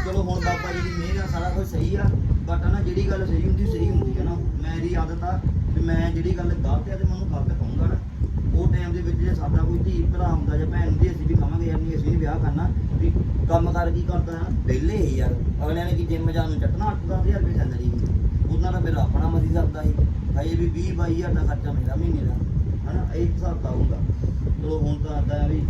ਚਲੋ ਹੁਣ ਬਾਬਾ ਜੀ ਦੀ ਮਿਹਰ ਆ, ਸਾਰਾ ਕੁਝ ਸਹੀ ਆ ਬਟ ਨਾ ਜਿਹੜੀ ਗੱਲ ਸਹੀ ਹੁੰਦੀ ਸਹੀ ਹੁੰਦੀ ਹੈ ਨਾ ਮੇਰੀ ਆਦਤ ਆ ਵੀ ਮੈਂ ਜਿਹੜੀ ਗੱਲ ਗਲਤ ਹੈ ਤੇ ਮੈਂ ਉਹਨੂੰ ਗਲਤ ਕਹੂੰਗਾ ਨਾ, ਉਹ ਟਾਈਮ ਦੇ ਵਿੱਚ ਜੇ ਸਾਡਾ ਕੋਈ ਧੀ ਭਰਾ ਹੁੰਦਾ ਜਾਂ ਭੈਣ ਹੁੰਦੀ, ਅਸੀਂ ਵੀ ਕਹਾਂਗੇ, ਯਾਰ, ਨਹੀਂ, ਅਸੀਂ ਨੀ ਵਿਆਹ ਕਰਨਾ। ਵੀ ਕੰਮ ਕਰ ਕੀ ਕਰਦਾ ਹੈ? ਪਹਿਲੇ ਹੀ ਯਾਰ। ਅਗਲਿਆਂ ਨੇ ਕੀ ਜਿੰਮ ਜਾਣ ਨੂੰ ਚੱਟਣਾ 8-10000 ਰੁਪਏ ਸੈਲਰੀ ਉਹਨਾਂ ਦਾ ਮੇਰਾ ਆਪਣਾ ਮਸੀ ਸਰਦਾ ਸੀ। ਭਾਈ ਵੀ 20 22000 ਦਾ ਖਰਚਾ ਮੇਰਾ ਮਹੀਨੇ ਦਾ ਹਨਾ? ਇਹ ਹਿਸਾਬ ਦਾ ਹੋਊਗਾ ਚਲੋ, ਹੁਣ ਤਾਂ ਆਦਾ ਵੀ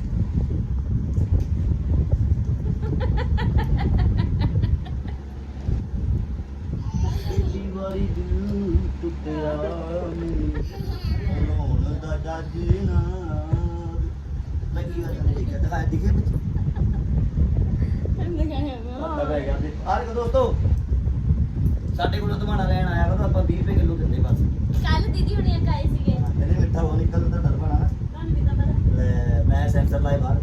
ਪਹਿਲੀ ਵਾਰੀ ਦਿਲ ਟੁੱਟਿਆ ਮੈਨੂੰ ਰੋਣ ਦਾ ਜੱਜ ਨਾ ਲੱਗੀ ਗੱਲ ਨਹੀਂ ਕਿ ਦਿਖਾ ਦਿਖੇ ਬੱਚੇ ਪਤਾ ਪੈ ਗਿਆ ਤੇ ਆ ਦੇਖੋ ਦੋਸਤੋ ਸਾਡੇ ਕੋਲੋਂ ਧਮਾਣਾ ਲੈਣ ਆਇਆ ਵਾ ਤਾਂ ਆਪਾਂ 20 ਰੁਪਏ ਕਿਲੋ ਦਿੰਦੇ ਬਸ ਕੱਲ ਦੀਦੀ ਹੁਣੇ ਆਏ ਸੀਗੇ ਇਹਨੇ ਮਿੱਠਾ ਹੋ ਨਿਕਲ ਤਾਂ ਡਰ ਬਣਾ ਤੁਹਾਨੂੰ ਵੀ ਤਾਂ ਪਤਾ ਲੈ ਮੈਂ ਸੈਂਸਰ ਲਾਏ ਬਾਹਰ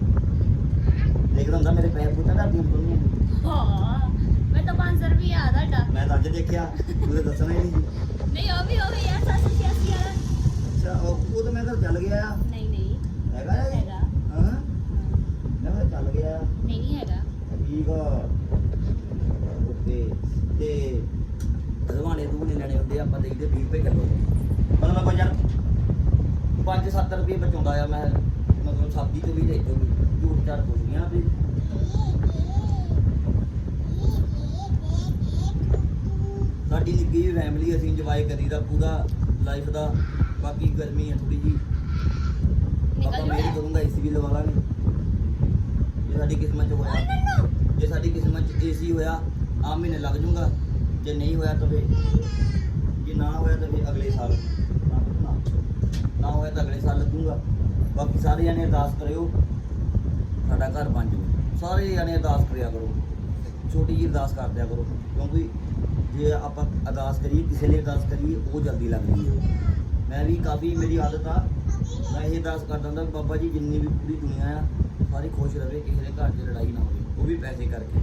ਦੇਖਦਾ ਹੁੰਦਾ ਮੇਰੇ ਪੈਰ ਪੁੱਟਾ ਕਰਦੀਆਂ ਦੁਨੀਆ ਹਾਂ ਮੈਂ ਤਾਂ 500 ਰੁਪਏ ਆ ਤੁਹਾਡਾ ਮੈਂ ਤਾਂ ਅੱਜ ਦੇਖਿਆ ਉਹਦੇ ਦੱਸਣਾ ਹੀ ਨਹੀਂ। ਨਹੀਂ ਉਹ ਵੀ ਉਹ ਵੀ ਆ 786 ਵਾਲਾ ਅੱਛਾ ਉਹ ਉਹ ਤਾਂ ਮੈਂ ਤਾਂ ਚੱਲ ਗਿਆ? ਨਹੀਂ ਨਹੀਂ। ਹੈਗਾ? ਹੈਗਾ। ਹਾਂ? ਮੈਂ ਕਿਹਾ ਚੱਲ ਗਿਆ। ਨਹੀਂ ਨਹੀਂ ਹੈਗਾ ਠੀਕ ਆ। ਤੇ ਰਵਾਨੇ ਦੂਣੇ ਲੈਣੇ ਹੁੰਦੇ ਆ, ਆਪਾਂ ਦੇਈਦੇ 20 ਰੁਪਏ ਕਿਲੋ। ਮਤਲਬ ਆਪਾਂ ਯਾਰ 5-7 ਰੁਪਏ ਬਚਾਉਂਦਾ ਆ ਮੈਂ ਮਤਲਬ ਸਬਜ਼ੀ ਤੋਂ ਵੀ ਵੀ। ਝੂਠ ਝਾੜ ਕੁਝ ਨਹੀਂ ਆ ਵੀ। ਸਾਡੀ ਨਿੱਕੀ ਜਿਹੀ ਫੈਮਿਲੀ ਅਸੀਂ ਇੰਜੋਏ ਕਰੀਦਾ ਪੂਰਾ ਲਾਈਫ ਦਾ। ਬਾਕੀ ਗਰਮੀ ਹੈ ਥੋੜੀ ਜੀ ਨਿਕਲ ਮੈਂ ਵੀ ਕਰੂੰਗਾ ਏਸੀ ਵੀ ਲਵਾ ਲਾਂਗੇ। ਜੇ ਸਾਡੀ ਕਿਸਮਤ 'ਚ ਹੋਇਆ, ਜੇ ਸਾਡੀ ਕਿਸਮਤ 'ਚ ਏਸੀ ਹੋਇਆ ਆ ਮਹੀਨੇ ਲੱਗ ਜਾਊਗਾ। ਜੇ ਨਹੀਂ ਹੋਇਆ ਤਾਂ ਫੇ ਜੇ ਨਾ ਹੋਇਆ ਤਾਂ ਫੇ ਅਗਲੇ ਸਾਲ। ਨਾ ਹੋਇਆ ਤਾਂ ਅਗਲੇ ਸਾਲ ਲੱਗੂਗਾ। ਬਾਕੀ ਸਾਰੇ ਜਣੇ ਅਰਦਾਸ ਕਰਿਓ, ਸਾਡਾ ਘਰ ਬਣ ਜਾਵੇ। ਸਾਰੇ ਜਣੇ ਅਰਦਾਸ ਕਰਿਆ ਕਰੋ। ਛੋਟੀ ਜਿਹੀ ਅਰਦਾਸ ਕਰ ਦਿਆ ਕਰੋ। ਕਿਉਂਕਿ ਜੇ ਆਪਾਂ ਅਰਦਾਸ ਕਰੀਏ, ਕਿਸੇ ਲਈ ਅਰਦਾਸ ਕਰੀਏ, ਉਹ ਜਲਦੀ ਲੱਗਦੀ ਹੈ ਮੈਂ ਵੀ ਕਾਫੀ ਮੇਰੀ ਆਦਤ ਆ ਮੈਂ ਇਹ ਅਰਦਾਸ ਕਰਦਾ ਹੁੰਦਾ ਬਾਬਾ ਜੀ ਜਿੰਨੀ ਵੀ ਪੂਰੀ ਦੁਨੀਆ ਆ, ਸਾਰੇ ਖੁਸ਼ ਰਹੇ ਕਿਸੇ ਦੇ ਘਰ 'ਚ ਲੜਾਈ ਨਾ ਹੋਵੇ, ਉਹ ਵੀ ਪੈਸੇ ਕਰਕੇ।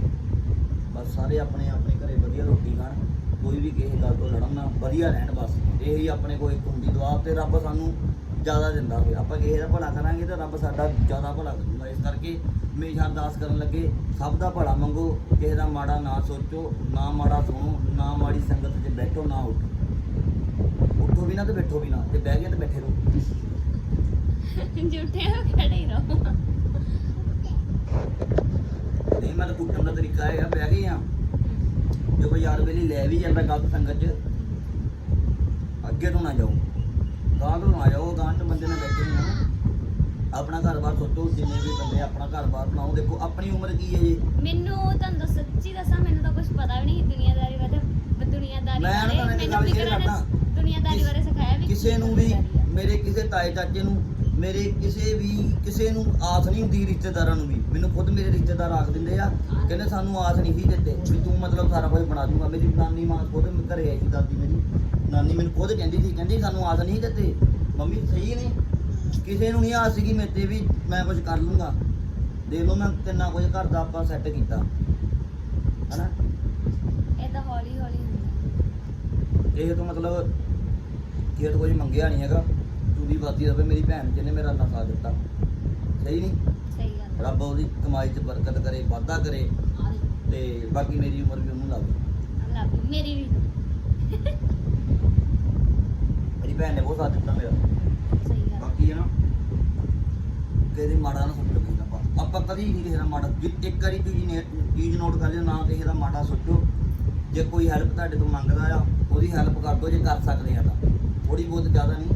ਬਸ ਸਾਰੇ ਆਪਣੇ ਆਪਣੇ ਘਰੇ ਵਧੀਆ ਰੋਟੀ ਖਾਣ, ਕੋਈ ਵੀ ਕਿਸੇ ਗੱਲ ਤੋਂ ਲੜਨ ਨਾ, ਵਧੀਆ ਰਹਿਣ ਬਸ। ਇਹੀ ਆਪਣੇ ਕੋਲ ਇੱਕ ਹੁੰਦੀ ਦੁਆ ਤੇ ਰੱਬ ਸਾਨੂੰ ਜ਼ਿਆਦਾ ਦਿੰਦਾ ਹੋਵੇ। ਆਪਾਂ ਕਿਸੇ ਦਾ ਭਲਾ ਕਰਾਂਗੇ ਤਾਂ ਰੱਬ ਸਾਡਾ ਜ਼ਿਆਦਾ ਭਲਾ ਕਰੂਗਾ। ਇਸ ਕਰਕੇ ਹਮੇਸ਼ਾ ਅਰਦਾਸ ਕਰਨ ਲੱਗੇ, ਸਭ ਦਾ ਭਲਾ ਮੰਗੋ, ਕਿਸੇ ਦਾ ਮਾੜਾ ਨਾ ਸੋਚੋ, ਨਾ ਮਾੜਾ ਸੁਣੋ, ਨਾ ਮਾੜੀ ਸੰਗਤ 'ਚ ਬੈਠੋ, ਨਾ ਉੱਠੋ। ਉੱਠੋ ਵੀ ਨਾ ਤੇ ਬੈਠੋ ਵੀ ਨਾ, ਤੇ ਬਹਿ ਗਏ ਤੇ ਬੈਠੇ ਰਹੋ। ਝੂਠੇ ਹੋ ਖੜੇ ਹੀ ਰਹੋ ਨਹੀਂ ਮੈਂ ਤਾਂ ਕੁੱਟਣ ਦਾ ਤਰੀਕਾ ਹੈਗਾ ਬਹਿ ਗਏ ਆ ਜੇ ਕੋਈ ਯਾਰ ਵੇਲੀ ਲੈ ਵੀ ਜਾਂਦਾ ਗਲਤ ਸੰਗਤ 'ਚ। ਅੱਗੇ ਤੋਂ ਨਾ ਜਾਓ। ਗਾਂ ਤੋਂ ਨਾ ਜਾਓ ਗਾਂ 'ਚ ਬੰਦੇ ਨਾਲ ਬੈਠੇ ਨੇ ਨਾ ਆਪਣਾ ਘਰ-ਬਾਰ ਸੋਚੋ ਜਿੰਨੇ ਵੀ ਬੰਦੇ ਆਪਣਾ ਘਰ-ਬਾਰ ਬਣਾਓ। ਦੇਖੋ ਆਪਣੀ ਉਮਰ ਕੀ ਹੈ ਜੀ? ਮੈਨੂੰ ਤੁਹਾਨੂੰ ਤਾਂ ਸੱਚੀ ਦੱਸਾਂ ਮੈਨੂੰ ਤਾਂ ਕੁਝ ਪਤਾ ਵੀ ਨਹੀਂ ਦੁਨੀਆਦਾਰੀ ਬਾਰੇ। ਦੁਨੀਆਦਾਰੀ ਮੈਨੂੰ ਕਿਸੇ ਨੇ ਕਰਦਾ। ਦੁਨੀਆਦਾਰੀ ਬਾਰੇ ਸਿਖਾਇਆ ਵੀ ਕਿਸੇ ਨੂੰ। ਮੇਰੇ ਕਿਸੇ ਤਾਏ ਚਾਚੇ ਨੂੰ ਮੇਰੇ ਕਿਸੇ ਵੀ ਕਿਸੇ ਨੂੰ ਆਸ ਨਹੀਂ ਹੁੰਦੀ ਰਿਸ਼ਤੇਦਾਰਾਂ ਨੂੰ ਵੀ। ਮੈਨੂੰ ਖੁਦ ਮੇਰੇ ਰਿਸ਼ਤੇਦਾਰ ਆਖ ਦਿੰਦੇ ਆ ਕਹਿੰਦੇ ਸਾਨੂੰ ਆਸ ਨਹੀਂ ਸੀ ਦਿੱਤੇ ਵੀ ਤੂੰ ਮਤਲਬ ਸਾਰਾ ਕੁਝ ਬਣਾ ਦੂੰਗਾ। ਮੇਰੀ ਨਾਨੀ ਮਾਂ ਖੁਦ ਘਰੇ ਆਈ ਸੀ ਦਾਦੀ ਮੇਰੀ। ਨਾਨੀ ਮੈਨੂੰ ਖੁਦ ਕਹਿੰਦੀ ਸੀ ਕਹਿੰਦੀ ਸਾਨੂੰ ਆਸ ਨਹੀਂ ਦਿੱਤੇ। ਮੰਮੀ ਸਹੀ ਨਹੀਂ। ਕਿਸੇ ਨੂੰ ਨਹੀਂ ਆਸ ਸੀਗੀ ਮੇਰੇ ਤੇ ਵੀ ਮੈਂ ਕੁਝ ਕਰ ਲੂੰਗਾ। ਦੇਖ ਲਓ ਮੈਂ ਕਿੰਨਾ ਕੁਝ ਘਰ ਦਾ ਆਪਾਂ ਸੈੱਟ ਕੀਤਾ। ਹਨਾ? ਇਹ ਤਾਂ ਹੌਲੀ ਹੌਲੀ ਹੁੰਦਾ। ਇਹ ਤੋਂ ਮਤਲਬ ਖੇਤ ਕੁਝ ਮੰਗਿਆ ਨਹੀਂ ਹੈਗਾ। ਚੂੜੀ ਬਾਤੀ ਰਵੇ ਮੇਰੀ ਭੈਣ ਜਿਹਨੇ ਮੇਰਾ ਇੰਨਾ ਸਾਥ ਦਿੱਤਾ। ਸਹੀ ਨਹੀਂ? ਸਹੀ ਗੱਲ ਰੱਬ ਉਹਦੀ ਕਮਾਈ 'ਚ ਬਰਕਤ ਕਰੇ ਵਾਧਾ ਕਰੇ ਤੇ ਬਾਕੀ ਮੇਰੀ ਉਮਰ ਵੀ ਉਹਨੂੰ ਲਾਵੇ ਵੀ ਮੇਰੀ ਵੀ। ਮੇਰੀ ਭੈਣ ਨੇ ਬਹੁਤ ਸਾਥ ਦਿੱਤਾ ਮੇਰਾ। ਸਹੀ ਗੱਲ ਬਾਕੀ ਹੈ ਨਾ ਕਿਸੇ ਦੀ ਮਾੜਾ ਨਾ ਸੋਚੋ ਕਿਸੇ ਦਾ ਆਪਾਂ- ਆਪਾਂ ਕਦੀ ਨਹੀਂ ਕਿਸੇ ਦਾ ਮਾੜਾ ਜੇ ਇੱਕ ਵਾਰੀ ਤੁਸੀਂ ਨੇ ਚੀਜ਼ ਨੋਟ ਕਰ ਲਿਓ ਨਾ ਕਿਸੇ ਦਾ ਮਾੜਾ ਸੋਚੋ। ਜੇ ਕੋਈ ਹੈਲਪ ਤੁਹਾਡੇ ਤੋਂ ਮੰਗਦਾ ਆ ਉਹਦੀ ਹੈਲਪ ਕਰ ਦਿਓ ਜੇ ਕਰ ਸਕਦੇ ਆ ਤਾਂ। ਥੋੜੀ ਬਹੁਤ ਜ਼ਿਆਦਾ ਨਹੀਂ।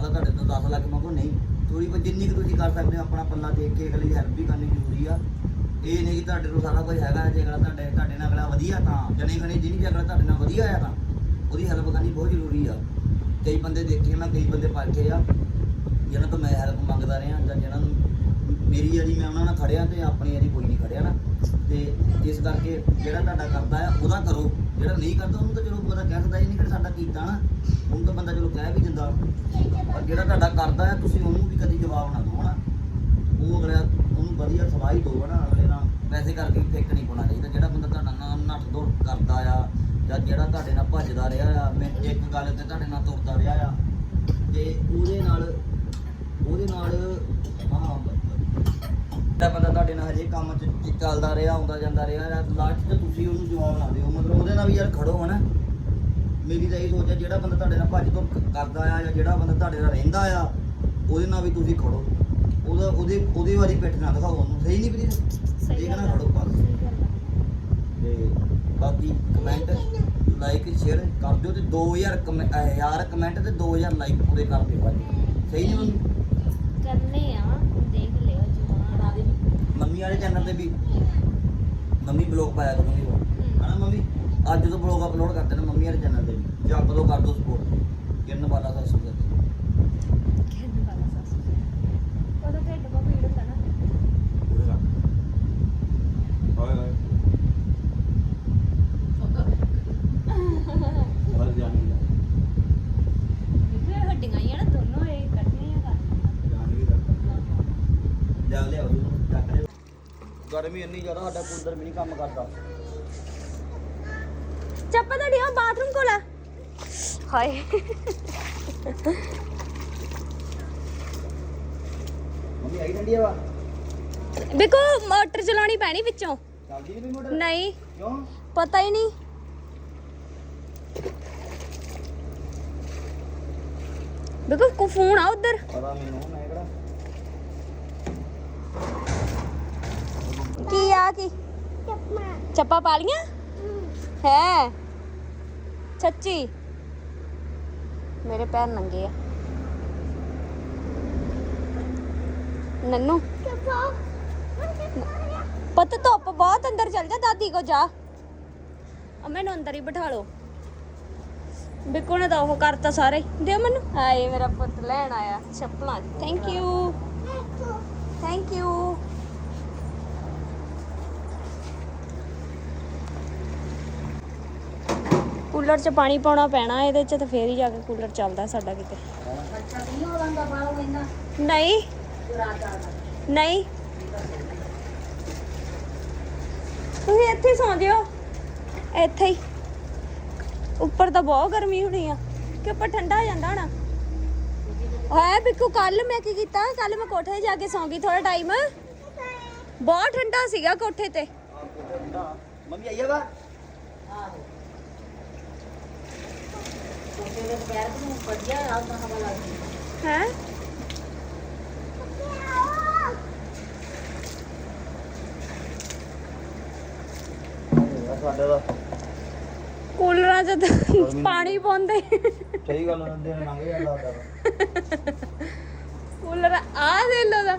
ਆਲਾ ਤੁਹਾਡੇ ਤੋਂ 10 ਲੱਖ ਮੰਗੋ, ਨਹੀਂ। ਥੋੜੀ ਬਹੁਤ ਜਿੰਨੀ ਕੁ ਤੁਸੀਂ ਕਰ ਸਕਦੇ ਹੋ, ਆਪਣਾ ਪੱਲਾ ਦੇਖ ਕੇ ਅਗਲੇ ਦੀ ਹੈਲਪ ਵੀ ਕਰਨੀ ਜ਼ਰੂਰੀ ਆ। ਇਹ ਨਹੀਂ ਕਿ ਤੁਹਾਡੇ ਕੋਲ ਸਾਰਾ ਕੁਝ ਹੈਗਾ, ਜੇ ਅਗਲਾ ਤੁਹਾਡੇ ਤੁਹਾਡੇ ਨਾਲ ਅਗਲਾ ਵਧੀਆ, ਤਾਂ ਜਣੇ ਖਣੇ ਜਿਹਨੀ ਵੀ ਅਗਲਾ ਤੁਹਾਡੇ ਨਾਲ ਵਧੀਆ ਆ ਤਾਂ ਉਹਦੀ ਹੈਲਪ ਕਰਨੀ ਬਹੁਤ ਜ਼ਰੂਰੀ ਆ। ਕਈ ਬੰਦੇ ਦੇਖੇ ਮੈਂ, ਕਈ ਬੰਦੇ ਪਰਖੇ ਆ। ਜਿਹਨਾਂ ਤੋਂ ਮੈਂ ਹੈਲਪ ਮੰਗਦਾ ਰਿਹਾ ਜਾਂ ਜਿਹਨਾਂ ਨੂੰ ਮੇਰੀ ਯਾਰੀ ਮੈਂ ਉਹਨਾਂ ਨਾਲ ਖੜਿਆ ਤੇ ਆਪਣੀ ਯਾਰੀ ਕੋਈ ਨਹੀਂ ਖੜਿਆ ਨਾ। ਇਸ ਕਰਕੇ ਜਿਹੜਾ ਤੁਹਾਡਾ ਕਰਦਾ ਆ ਉਹਦਾ ਕਰੋ। ਜਿਹੜਾ ਨਹੀਂ ਕਰਦਾ, ਉਹਨੂੰ ਤਾਂ ਚਲੋ ਪਤਾ ਕਹਿ ਸਕਦਾ ਹੀ ਨਹੀਂ ਕਿ ਸਾਡਾ ਕੀਤਾ ਨਾ। ਉਹਨੂੰ ਤਾਂ ਬੰਦਾ ਚਲੋ ਕਹਿ ਵੀ ਦਿੰਦਾ। ਪਰ ਜਿਹੜਾ ਤੁਹਾਡਾ ਕਰਦਾ ਆ ਤੁਸੀਂ ਉਹਨੂੰ ਵੀ ਕਦੀ ਜਵਾਬ ਨਾ ਦਿਓ ਨਾ। ਉਹ ਅਗਲਾ, ਉਹਨੂੰ ਵਧੀਆ ਸਲਾਹ ਹੀ ਦਿਓ ਨਾ, ਅਗਲੇ ਨਾਲ। ਵੈਸੇ ਕਰਕੇ ਫਿੱਕ ਨਹੀਂ ਪਾਉਣਾ ਚਾਹੀਦਾ। ਜਿਹੜਾ ਬੰਦਾ ਤੁਹਾਡਾ ਨਾਲ ਨੱਠ ਦੌੜ ਕਰਦਾ ਆ, ਜਾਂ ਜਿਹੜਾ ਤੁਹਾਡੇ ਨਾਲ ਭੱਜਦਾ ਰਿਹਾ ਆ, ਮੈਂ ਇੱਕ ਗੱਲ ਤੇ ਤੁਹਾਡੇ ਨਾਲ ਤੁਰਦਾ ਰਿਹਾ ਆ, ਤੇ ਉਹਦੇ ਨਾਲ ਉਹਦੇ ਨਾਲ, ਹਾਂ ਜਿਹੜਾ ਬੰਦਾ ਤੁਹਾਡੇ ਨਾਲ ਹਜੇ ਕੰਮ ਚ ਚ ਚੱਲਦਾ ਰਿਹਾ ਆਉਂਦਾ ਜਾਂਦਾ ਰਿਹਾ ਲਾਸਟ ਤੇ ਤੁਸੀਂ ਉਹਨੂੰ ਜਵਾਬ ਨਾ ਦਿਓ। ਮਤਲਬ ਉਹਦੇ ਨਾਲ ਵੀ ਯਾਰ ਖੜੋ ਹਨਾ। ਮੇਰੀ ਤਾਂ ਇਹ ਸੋਚ ਹੈ ਜਿਹੜਾ ਬੰਦਾ ਤੁਹਾਡੇ ਨਾਲ ਭੱਜ ਤੋਂ ਕਰਦਾ ਆ ਜਾਂ ਜਿਹੜਾ ਬੰਦਾ ਤੁਹਾਡੇ ਨਾਲ ਰਹਿੰਦਾ ਆ ਉਹਦੇ ਨਾਲ ਵੀ ਤੁਸੀਂ ਖੜੋ। ਉਹਦਾ ਉਹਦੇ ਉਹਦੇ ਵਾਰੀ ਪਿੱਠ ਨਾ ਦਿਖਾਓ ਉਹਨੂੰ। ਸਹੀ ਨਹੀਂ ਵੀਰੇ ਸਹੀ ਇਹ ਨਾ। ਖੜੋ ਆ। ਤੇ ਬਾਕੀ ਕਮੈਂਟ ਲਾਈਕ ਸ਼ੇਅਰ ਕਰ ਦਿਓ ਤੇ 2000 ਕਮੈ- ਅਹ ਹਜ਼ਾਰ ਕਮੈਂਟ ਤੇ 2000 ਲਾਈਕ ਪੂਰੇ ਕਰ ਦਿਓ ਭਾਜੀ ਸਹੀ ਨਹੀਂ ਕਰਨੇ ਆ। ਮੰਮੀ ਵਾਲੇ ਚੈਨਲ ਤੇ ਵੀ ਮੰਮੀ ਬਲੌਗ ਪਾਇਆ ਕਰੂੰਗੀ ਉਹ। ਹਨਾ ਮੰਮੀ? ਅੱਜ ਤੋਂ ਬਲੌਗ ਅਪਲੋਡ ਕਰਦੇ ਨੇ ਮੰਮੀ ਵਾਲੇ ਚੈਨਲ ਤੇ ਵੀ। ਜਾਂ ਕਦੋਂ ਕਰ ਦੋ ਸਪੋਰਟ ਕਿਰਨ ਵਾਲਾ ਦਾ ਸੁਣਦੇ ਕਹਿੰਦੇ ਵਾਲਾ ਸੱਸ ਉਹਦਾ ਢਿੱਡ ਬਹੁਤ ਪੀੜ ਹੁੰਦਾ ਨਾ ਇਹ ਹੱਡੀਆਂ ਹੀ ਆ ਨਾ ਦੋਨੋਂ ਇਹ ਕੱਢਣੀਆਂ ਕਰਨੀਆਂ ਜਾ ਲਿਆਓ ਜੀ, ਚੱਕ ਲਿਆਓ। ਗਰਮੀ ਇੰਨੀ ਜ਼ਿਆਦਾ ਸਾਡਾ ਕੂਲਰ ਵੀ ਨਹੀਂ ਕੰਮ ਕਰਦਾ। ਚੱਪਾ ਤੁਹਾਡੀ ਆ ਬਾਥਰੂਮ ਕੋਲ। ਆ ਹਾਏ। ਮੰਮੀ ਆਈ ਠੰਡੀ ਹਵਾ? ਬਿਕੋ ਮੋਟਰ ਚਲਾਉਣੀ ਪੈਣੀ ਵਿੱਚੋਂ। ਚੱਲਦੀ ਨਹੀਂ ਮੋਟਰ? ਨਹੀਂ। ਕਿਉਂ? ਪਤਾ ਹੀ ਨਹੀਂ। ਬਿਕੋ ਕੋ ਫੋਨ ਆ ਉਧਰ। ਪਤਾ ਮੈਨੂੰ ਮੈਂ ਕਿਹੜਾ ਕੀ ਆ ਕੀ? ਚੱਪਾ ਪਾ ਲੀਆਂ ਹੈ। ਸੱਚੀ? ਮੇਰੇ ਪੈਰ ਨੰਗੇ ਆ। ਨੰਨੂ? ਪਤ ਧੁੱਪ ਬਹੁਤ ਅੰਦਰ ਚੱਲ ਜਾ ਦਾਦੀ ਕੋ ਜਾ। ਮੈਨੂੰ ਅੰਦਰ ਹੀ ਬਿਠਾ ਲਓ। ਬਿੱਕੂ ਨੇ ਤਾਂ ਉਹ ਕਰਤਾ ਸਾਰੇ। ਦੇ ਮੈਨੂੰ। ਹਾਏ ਮੇਰਾ ਪੁੱਤ ਲੈਣ ਆਇਆ। ਚੱਪਲਾਂ thank you thank you cooler 'ਚ ਪਾਣੀ ਪਾਉਣਾ ਪੈਣਾ, ਇਹਦੇ 'ਚ ਤੇ ਫੇਰ ਹੀ ਜਾ ਕੇ ਕੂਲਰ ਚੱਲਦਾ ਸਾਡਾ ਕਿਤੇ। ਨਹੀਂ ਨਹੀਂ। ਤੁਸੀਂ ਇੱਥੇ ਸੌਂ ਜਿਓ। ਇੱਥੇ ਹੀ। ਉੱਪਰ ਤਾਂ ਬਹੁਤ ਗਰਮੀ ਹੋਣੀ ਆ, ਕਿ ਉੱਪਰ ਠੰਡਾ ਹੋ ਜਾਂਦਾ ਹੋਣਾ। ਹੈ ਬਿੱਕੂ ਕੱਲ ਮੈਂ ਕੀ ਕੀਤਾ? ਕੱਲ ਮੈਂ ਕੋਠੇ 'ਤੇ ਜਾ ਕੇ ਸੌਂ ਗਈ ਥੋੜਾ ਟਾਈਮ ਬਹੁਤ ਠੰਡਾ ਸੀਗਾ ਕੋਠੇ ਤੇ। ਮੰਮੀ ਆਈ ਹਵਾ ਹੈ ਸਾਡੇ ਦਾ ਕੂਲਰਾਂ 'ਚ ਤਾਂ ਪਾਣੀ ਪਾਉਂਦੇ। ਸਹੀ ਗੱਲ ਹੈ ਦਿਨ ਲੰਘ ਜਾਂਦਾ ਕੂਲਰ ਆ ਦੇ ਲੋ ਦਾ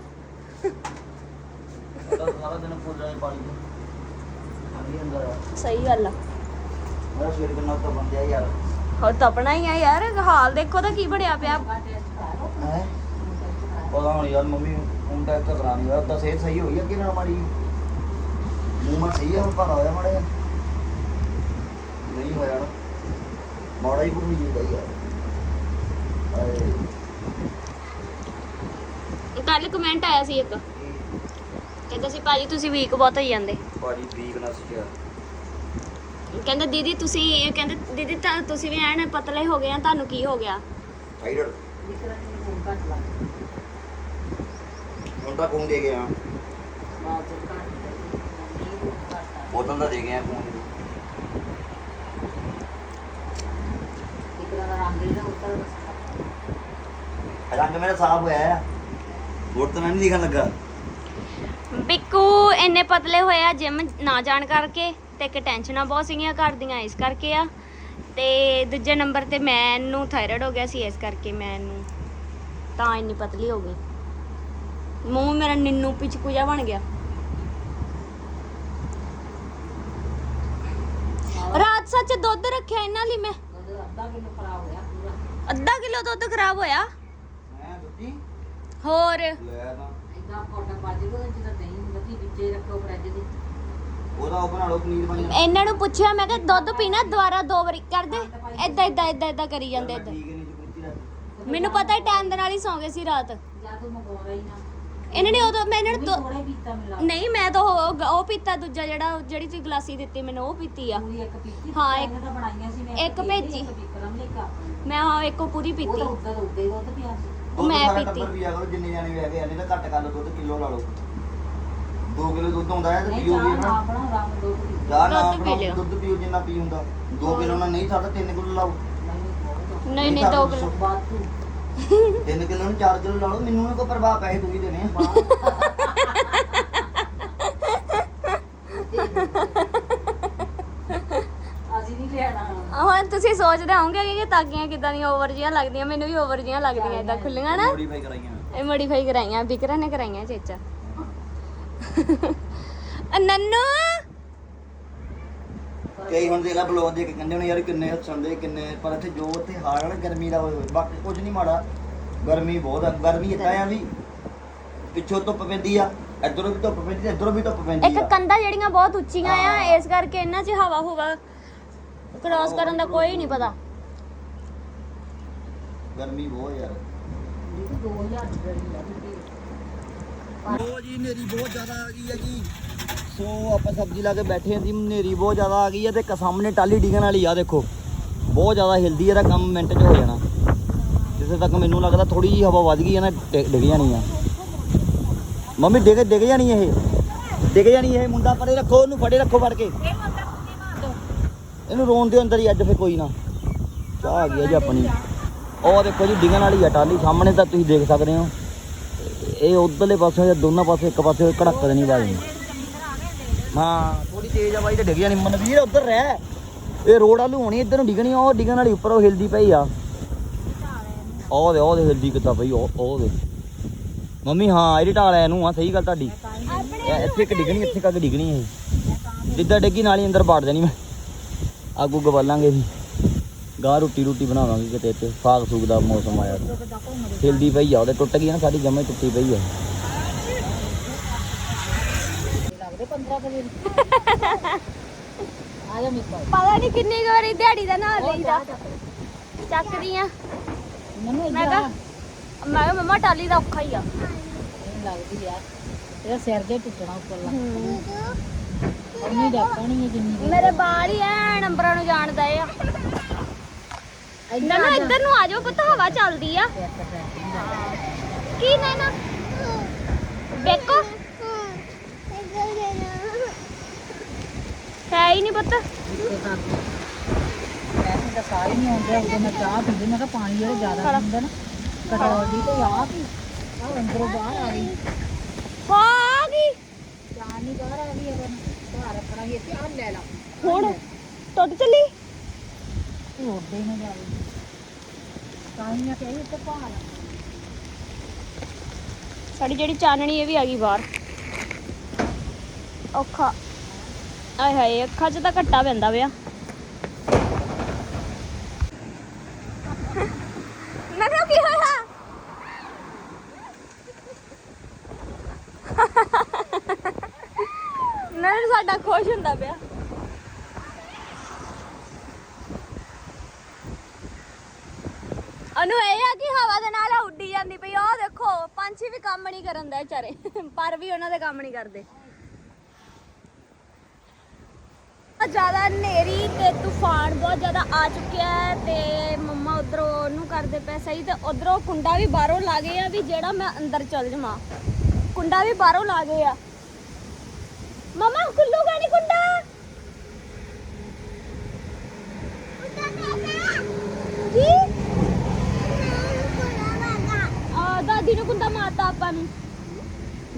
ਸਾਰਾ ਦਿਨ ਪਾਣੀ ਸਹੀ ਗੱਲ ਆ। ਮੇਰਾ ਸਿਰ ਕਿੰਨਾ ਉੱਤੇ ਬੰਦਿਆ ਯਾਰ। ਹੋਰ ਤਪਣਾ ਹੀ ਆ ਯਾਰ ਹਾਲ ਦੇਖੋ ਤਾਂ ਕੀ ਬਣਿਆ ਪਿਆ। ਹੈ? ਪਤਾ ਨਹੀਂ ਯਾਰ ਮੰਮੀ ਹੁਣ ਟੈਸਟ ਕਰਾਣੀ ਯਾਰ ਤਾਂ ਸਿਹਤ ਸਹੀ ਹੋਈ ਅੱਗੇ ਨਾਲ ਮਾੜੀ ਮੂੰਹ ਮਾ ਸਹੀ ਆ ਭਾਰਾ ਹੋਇਆ ਮਾੜਾ ਜਿਹਾ? ਨਹੀਂ ਹੋਇਆ ਨਾ। ਮਾੜਾ ਹੀ ਭੁੱਲ ਜੀਦਾ ਯਾਰ ਹਾਏ। ਕੱਲ ਕਮੈਂਟ ਆਇਆ ਸੀ ਇੱਕ। ਕਹਿੰਦਾ ਸੀ ਭਾਜੀ ਤੁਸੀਂ ਵੀਕ ਬਹੁਤ ਹੋਈ ਜਾਂਦੇ। ਬਾਡੀ ਵੀਕਨੈਸ ਚ ਕਹਿੰਦਾ ਦੀਦੀ ਤੁਸੀਂ ਕਹਿੰਦੇ ਦੀਦੀ ਤਾਂ ਤੁਸੀਂ ਵੀ ਐਨ ਪਤਲੇ ਹੋ ਗਏ ਆ ਤੁਹਾਨੂੰ ਕੀ ਹੋ ਗਿਆ? ਥਾਈਰੋਇਡ ਹੁਣ ਤਾਂ ਖੂਨ ਦੇ ਗਿਆ। ਬੋਤਲ ਦਾ ਦੇ ਗਿਆ ਖੂਨ ਦੀ। ਰੰਗ ਮੇਰਾ ਸਾਫ਼ ਹੋਇਆ ਆ। ਵੋਟ ਤਾਂ ਮੈਂ ਨਹੀਂ ਲਿਖਣ ਲੱਗਾ। ਬਿੱਕੂ ਇੰਨੇ ਪਤਲੇ ਹੋਏ ਆ ਜਿਮ ਨਾ ਜਾਣ ਕਰਕੇ। ਤੇ ਇੱਕ ਟੈਨਸ਼ਨਾਂ ਬਹੁਤ ਸੀਗੀਆਂ ਘਰ ਦੀਆਂ ਇਸ ਕਰਕੇ ਆ। ਤੇ ਦੂਜੇ ਨੰਬਰ ਤੇ ਮੈਨੂੰ ਥਾਇਰਾਇਡ ਹੋ ਗਿਆ ਸੀ ਇਸ ਕਰਕੇ ਮੈਨੂੰ ਤਾਂ ਇੰਨੀ ਪਤਲੀ ਹੋ ਗਈ। ਮੂੰਹ ਮੇਰਾ ਨਿੰਨੂ ਪਿਚਕੂ ਜਿਹਾ ਬਣ ਗਿਆ। ਰਾਤ ਸੱਚ ਦੁੱਧ ਰੱਖਿਆ ਇਹਨਾਂ ਲਈ ਮੈਂ। ਅੱਧਾ ਕਿਲੋ ਦੁੱਧ ਖਰਾਬ ਹੋਇਆ। ਮੈਂ ਦੁੱਧੀ? ਹੋਰ? ਲੈ ਤਾਂ ਉਹਦਾ ਉਹ ਬਣਾ ਲਓ ਪਨੀਰ ਬਣ ਜਾਣਾ ਇਹਨਾਂ ਨੂੰ ਪੁੱਛਿਆ ਮੈਂ ਕਿਹਾ ਦੁੱਧ ਪੀਣਾ ਦੁਬਾਰਾ ਦੋ ਵਾਰੀ ਕਰ ਦੇ। ਏਦਾਂ ਏਦਾਂ ਏਦਾਂ ਏਦਾਂ ਕਰੀ ਜਾਂਦੇ ਏਦਾਂ ਠੀਕ ਨਹੀਂ ਜੁਗਤੀ ਰਾਤ ਮੈਨੂੰ ਪਤਾ ਟਾਈਮ ਦੇ ਨਾਲ ਹੀ ਸੌਂ ਗਏ ਸੀ ਰਾਤ। ਇਹਨਾਂ ਨੇ ਉਦੋਂ ਮੈਂ ਇਹਨਾਂ ਨੂੰ ਦੋ- ਨਹੀਂ ਮੈਂ ਤਾਂ ਉਹ ਉਹ ਪੀਤਾ ਦੂਜਾ ਜਿਹੜਾ ਜਿਹੜੀ ਤੁਸੀਂ ਗਲਾਸੀ ਦਿੱਤੀ ਮੈਨੂੰ ਉਹ ਪੀਤੀ ਆ। ਹਾਂ, ਇੱਕ- ਇੱਕ ਭੇਜੀ। ਮੈਂ ਹਾਂ ਇੱਕੋ ਪੂਰੀ ਪੀਤੀ। ਮੈਂ ਸਾਰਾ ਪੀਤੀ। ਟੱਬਰ ਪੀਆ ਕਰੋ ਜਿੰਨੇ ਜਾਣੇ ਵੀ ਹੈਗੇ ਆ ਨਹੀਂ ਤਾਂ ਘੱਟ ਕਰ ਲਓ ਦੁੱਧ ਕਿਲੋ ਲਾ ਲਓ। 2 ਕਿਲੋ ਦੁੱਧ ਹੁੰਦਾ ਹੈ ਤੇ ਪੀਓ ਵੀ ਨਾ। ਚਾਹ ਨਾ ਦੁੱਧ ਪੀ ਆਪਣਾ ਲਿਓ। ਦੁੱਧ ਪੀਓ ਜਿੰਨਾ ਪੀ ਹੁੰਦਾ। 2 ਕਿਲੋ ਨਾਲ ਨਹੀਂ ਸਕਦਾ 3 ਕਿਲੋ ਲਾਓ। ਨਹੀਂ ਨਹੀਂ ਦੋ ਕਿਲੋ। 3 ਕਿਲੋ ਨੂੰ 4 ਕਿਲੋ ਲਾ ਲਓ ਮੈਨੂੰ ਨੀ ਕੋਈ ਪ੍ਰਭਾਵ ਪੈਸੇ ਤੂੰ ਹੀ ਦੇਣੇ ਆ ਹੁਣ ਤੁਸੀਂ ਸੋਚਦੇ ਹੋਵੋਗੇ ਕਿ ਤਾਕੀਆਂ ਕਿਦਾਂ ਦੀਆਂ ਓਵਰ ਜੀਆਂ ਲੱਗਦੀਆਂ ਮੈਨੂੰ ਵੀ ਓਵਰ ਜੀਆਂ ਲੱਗਦੀਆਂ ਏਦਾਂ ਖੁੱਲੀਆਂ ਨਾ। ਮੋਡੀਫਾਈ ਕਰਾਈਆਂ। ਇਹ ਮੋਡੀਫਾਈ ਕਰਾਈਆਂ ਬਿਕਰਾ ਨੇ ਕਰਾਈਆਂ ਚੇਚਾ। ਅ ਨੰਨੂ? ਕਈ ਹੁਣ ਦੇਖ ਲੈ ਬਲੌਗ ਦੇ ਕੇ ਕਹਿੰਦੇ ਨੇ ਯਾਰ ਕਿੰਨੇ ਹੱਸਣ ਦੇ ਕਿੰਨੇ ਪਰ ਇੱਥੇ ਜੋ ਇੱਥੇ ਹਾਲ ਵਾਲਾ ਗਰਮੀ ਦਾ ਹੋਏ ਹੋਏ ਬਾਕੀ ਕੁਝ ਨਹੀਂ ਮਾੜਾ। ਗਰਮੀ ਬਹੁਤ ਆ ਗਰਮੀ ਇਦਾਂ ਆ ਵੀ ਪਿੱਛੋਂ ਧੁੱਪ ਪੈਂਦੀ ਆ ਇੱਧਰੋਂ ਵੀ ਧੁੱਪ ਪੈਂਦੀ ਤੇ ਇੱਧਰੋਂ ਵੀ ਧੁੱਪ ਪੈਂਦੀ ਇੱਕ ਆ। ਕੰਧਾਂ ਜਿਹੜੀਆਂ ਬਹੁਤ ਉੱਚੀਆਂ ਆ। ਇਸ ਕਰਕੇ ਇਹਨਾਂ 'ਚ ਹਵਾ ਹੋਵਾ। ਕ੍ਰਾਸ ਕਰਨ ਦਾ ਕੋਈ ਨਹੀਂ ਪਤਾ। ਗਰਮੀ ਬਹੁਤ ਯਾਰ। ਉਹ ਜੀ ਨੇਰੀ ਬਹੁਤ ਜ਼ਿਆਦਾ ਆ ਗਈ ਹੈ ਜੀ। ਸੋ ਆਪਾਂ ਸਬਜ਼ੀ ਲਾ ਕੇ ਬੈਠੇ ਆਂ ਜੀ ਨੇਰੀ ਬਹੁਤ ਜ਼ਿਆਦਾ ਆ ਗਈ ਹੈ ਤੇ ਇੱਕ ਸਾਹਮਣੇ ਟਾਲੀ ਡਿਗਣ ਵਾਲੀ ਆ ਦੇਖੋ। ਬਹੁਤ ਜ਼ਿਆਦਾ ਹਿਲਦੀ ਹੈ ਇਹਦਾ ਕੰਮ ਮਿੰਟ 'ਚ ਹੋ ਜਾਣਾ। ਜਿੱਥੇ ਤੱਕ ਮੈਨੂੰ ਲੱਗਦਾ ਥੋੜੀ ਜਿਹੀ ਹਵਾ ਵੱਧ ਗਈ ਹੈ ਨਾ ਡਿ- ਡਿੱਗ ਜਾਣੀ ਆ। ਮੰਮੀ ਡਿੱਗ ਡਿੱਗ ਜਾਣੀ ਇਹ? ਡਿੱਗ ਜਾਣੀ ਇਹ ਮੁੰਡਾ ਪਰੇ ਰੱਖੋ ਉਹਨੂੰ ਫੜੇ ਰੱਖੋ ਫੜ ਕੇ। ਇਹਨੂੰ ਰੋਣ ਦੇ ਅੰਦਰ ਹੀ ਅੱਜ ਫੇ ਕੋਈ ਨਾ। ਚਾਹ ਆ ਗਈ ਹੈ ਜੀ ਆਪਣੀ। ਉਹ ਦੇਖੋ ਜੀ ਡਿਗਣ ਵਾਲੀ ਆ ਟਾਲੀ ਸਾਹਮਣੇ ਤਾਂ ਤੁਸੀਂ ਦੇਖ ਸਕਦੇ ਹੋ। ਇਹ ਉਧਰਲੇ ਪਾਸੇ ਜਾਂ ਦੋਨਾਂ ਪਾਸੇ, ਇੱਕ ਪਾਸੇ ਕੜਕ ਨਹੀਂ ਬਾਜੀ ਹਾਂ ਥੋੜੀ ਤੇਜ਼ ਆ ਬਾਈ ਤੇ ਡਿੱਗ ਜਾਣੀ। ਮਨਵੀਰ ਉਧਰ ਰਹਿ। ਇਹ ਰੋਡ ਵਾਲੂ ਹੋਣੀ, ਇੱਧਰ ਨੂੰ ਡਿੱਗਣੀ, ਉਹ ਡਿੱਗਣ ਵਾਲੀ ਉੱਪਰ, ਉਹ ਹਿਲਦੀ ਪਈ ਆ। ਉਹ ਦੇ ਉਹ ਦੇ, ਹਿਲਦੀ ਕਿੱਦਾਂ ਪਈ, ਉਹ ਉਹ ਦੇ। ਮੰਮੀ, ਹਾਂ, ਇਹਦੀ ਢਾਲ ਐ ਨੂੰ ਆ ਸਹੀ ਗੱਲ ਤੁਹਾਡੀ। ਇੱਥੇ ਇੱਕ ਡਿਗਣੀ, ਇੱਥੇ ਕੱਗ ਡਿੱਗਣੀ ਇਹ। ਜਿੱਦਾਂ ਡਿੱਗੀ, ਨਾਲ ਹੀ ਅੰਦਰ ਬਾੜ ਦੇਣੀ ਮੈਂ। ਆਗੂ ਗਵਾਲਾਂਗੇ ਜੀ ਗਾਹ ਰੋਟੀ ਰੋਟੀ ਬਣਾਵਾਂਗੇ ਕਿਤੇ ਇੱਥੇ ਸਾਗ ਸੂਗ ਦਾ ਮੌਸਮ ਆਇਆ। ਹਿਲਦੀ ਪਈ ਆ ਉਹਦੇ ਟੁੱਟ ਗਈ ਨਾ ਸਾਡੀ ਜਮੇ ਟੁੱਟੀ ਪਈ ਆ। ਪਤਾ ਨਹੀਂ ਕਿੰਨੀ ਵਾਰੀ ਦਿਹਾੜੀ ਦਾ ਨਾਲ ਲਈਦਾ। ਚੱਕਦੀਆਂ ਮੈਂ ਕਿਹਾ ਮੈਂ ਕਿਹਾ ਮੰਮਾ ਟਾਲੀ ਦਾ ਔਖਾ ਹੀ ਆ। ਲੱਗਦੀ ਆ ਇਹਦਾ ਸਿਰ ਜੇ ਟੁੱਟਣਾ ਉੱਪਰਲਾ। ਇੰਨੀ ਡੱਕਣੀ ਹੈ ਜਿੰਨੀ। ਮੇਰੇ ਬਾਲ ਹੀ ਐ ਨੰਬਰਾਂ ਨੂੰ ਜਾਣਦਾ ਆ। ਨਾ ਨਾ ਇੱਧਰ ਨੂੰ ਆ ਜਾਓ ਪੁੱਤ ਹਵਾ ਚੱਲਦੀ ਆ ਕੀ ਨਾ ਨਾ ਬੇਕੋ ਹੈ ਹੀ ਨਹੀਂ ਪੁੱਤ ਇੱਥੇ ਤਾਂ ਵੈਸੇ ਤਾਂ ਸਾਹ ਹੀ ਨਹੀਂ ਆਉਂਦਾ ਉਦੋਂ ਮੈਂ ਚਾਹ ਪੀਂਦੀ ਮੈਂ ਕਿਹਾ ਪਾਣੀ ਜਿਹੜਾ ਜ਼ਿਆਦਾ ਹੁੰਦਾ ਨਾ ਕਟੌਰ ਦੀ ਤੇ ਆ ਵੀ ਆ ਅੰਦਰੋਂ ਬਾਹਰ ਆ ਗਈ ਹੋ ਆ ਗਈ ਚਾਹ ਨਹੀਂ ਬਾਹਰ ਆ ਗਈ ਅਗਰ ਬਾਹਰ ਰੱਖਣਾ ਸੀ ਇੱਥੇ ਆ ਲੈ ਲਾ ਹੁਣ ਟੁੱਟ ਚੱਲੀ ਚਲੇ ਨਾ ਜਾਵੇ ਤਾਂ ਹੀ ਮੈਂ ਕਹੀ ਤੇ ਸਾਡੀ ਜਿਹੜੀ ਚਾਨਣੀ ਇਹ ਵੀ ਆ ਗਈ ਬਾਹਰ। ਔਖਾ। ਆਏ ਹਾਏ ਅੱਖਾਂ 'ਚ ਤਾਂ ਘੱਟਾ ਪੈਂਦਾ ਪਿਆ। ਮੈਂ ਸਾਡਾ ਖੁਸ਼ ਹੁੰਦਾ ਪਿਆ। ਕੰਮ ਨਹੀਂ ਕਰਨ ਦੇ ਵਿਚਾਰੇ। ਪਰ ਵੀ ਉਹਨਾਂ ਦੇ ਕੰਮ ਨਹੀਂ ਕਰਦੇ। ਜ਼ਿਆਦਾ ਹਨੇਰੀ ਤੇ ਤੂਫਾਨ ਬਹੁਤ ਜ਼ਿਆਦਾ ਆ ਚੁੱਕਿਆ ਹੈ ਤੇ ਮੰਮਾ ਉਧਰੋਂ ਉਹਨੂੰ ਕਰਦੇ ਪਏ ਸਹੀ ਤੇ ਉਧਰੋਂ ਕੁੰਡਾ ਵੀ ਬਾਹਰੋਂ ਲਾ ਗਏ ਆ ਵੀ ਜਿਹੜਾ ਮੈਂ ਅੰਦਰ ਚਲ ਜਾਵਾਂ। ਕੁੰਡਾ ਵੀ ਬਾਹਰੋਂ ਲਾ ਗਏ ਆ। ਮਮਾ ਖੁੱਲੂਗਾ ਨਹੀਂ ਕੁੰਡਾ ਕੀ ਆ ਦਾਦੀ ਨੂੰ ਕੁੰਡਾ ਮਾਰਤਾ ਆਪਾਂ ਨੂੰ।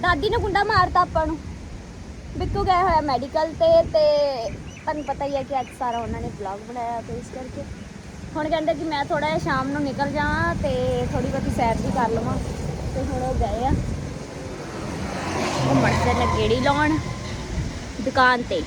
ਦਾਦੀ ਨੇ ਕੁੰਡਾ ਮਾਰਤਾ ਆਪਾਂ ਨੂੰ। ਬਿੱਕੂ ਗਏ ਹੋਇਆ ਮੈਡੀਕਲ ਤੇ ਤੇ ਤੁਹਾਨੂੰ ਪਤਾ ਹੀ ਹੈ ਕਿ ਅੱਜ ਸਾਰਾ ਉਹਨਾਂ ਨੇ ਵਲੌਗ ਬਣਾਇਆ ਤੇ ਇਸ ਕਰਕੇ। ਹੁਣ ਕਹਿੰਦੇ ਕਿ ਮੈਂ ਥੋੜਾ ਜਿਹਾ ਸ਼ਾਮ ਨੂੰ ਨਿਕਲ ਜਾਵਾਂ ਤੇ ਥੋੜੀ ਬਹੁਤੀ ਸੈਰ ਵੀ ਕਰ ਲਵਾਂ। ਤੇ ਹੁਣ ਉਹ ਗਏ ਆ। ਘੁੰਮਣ ਫਿਰਨ ਗੇੜੀ ਲਾਉਣ ਦੁਕਾਨ ਤੇ।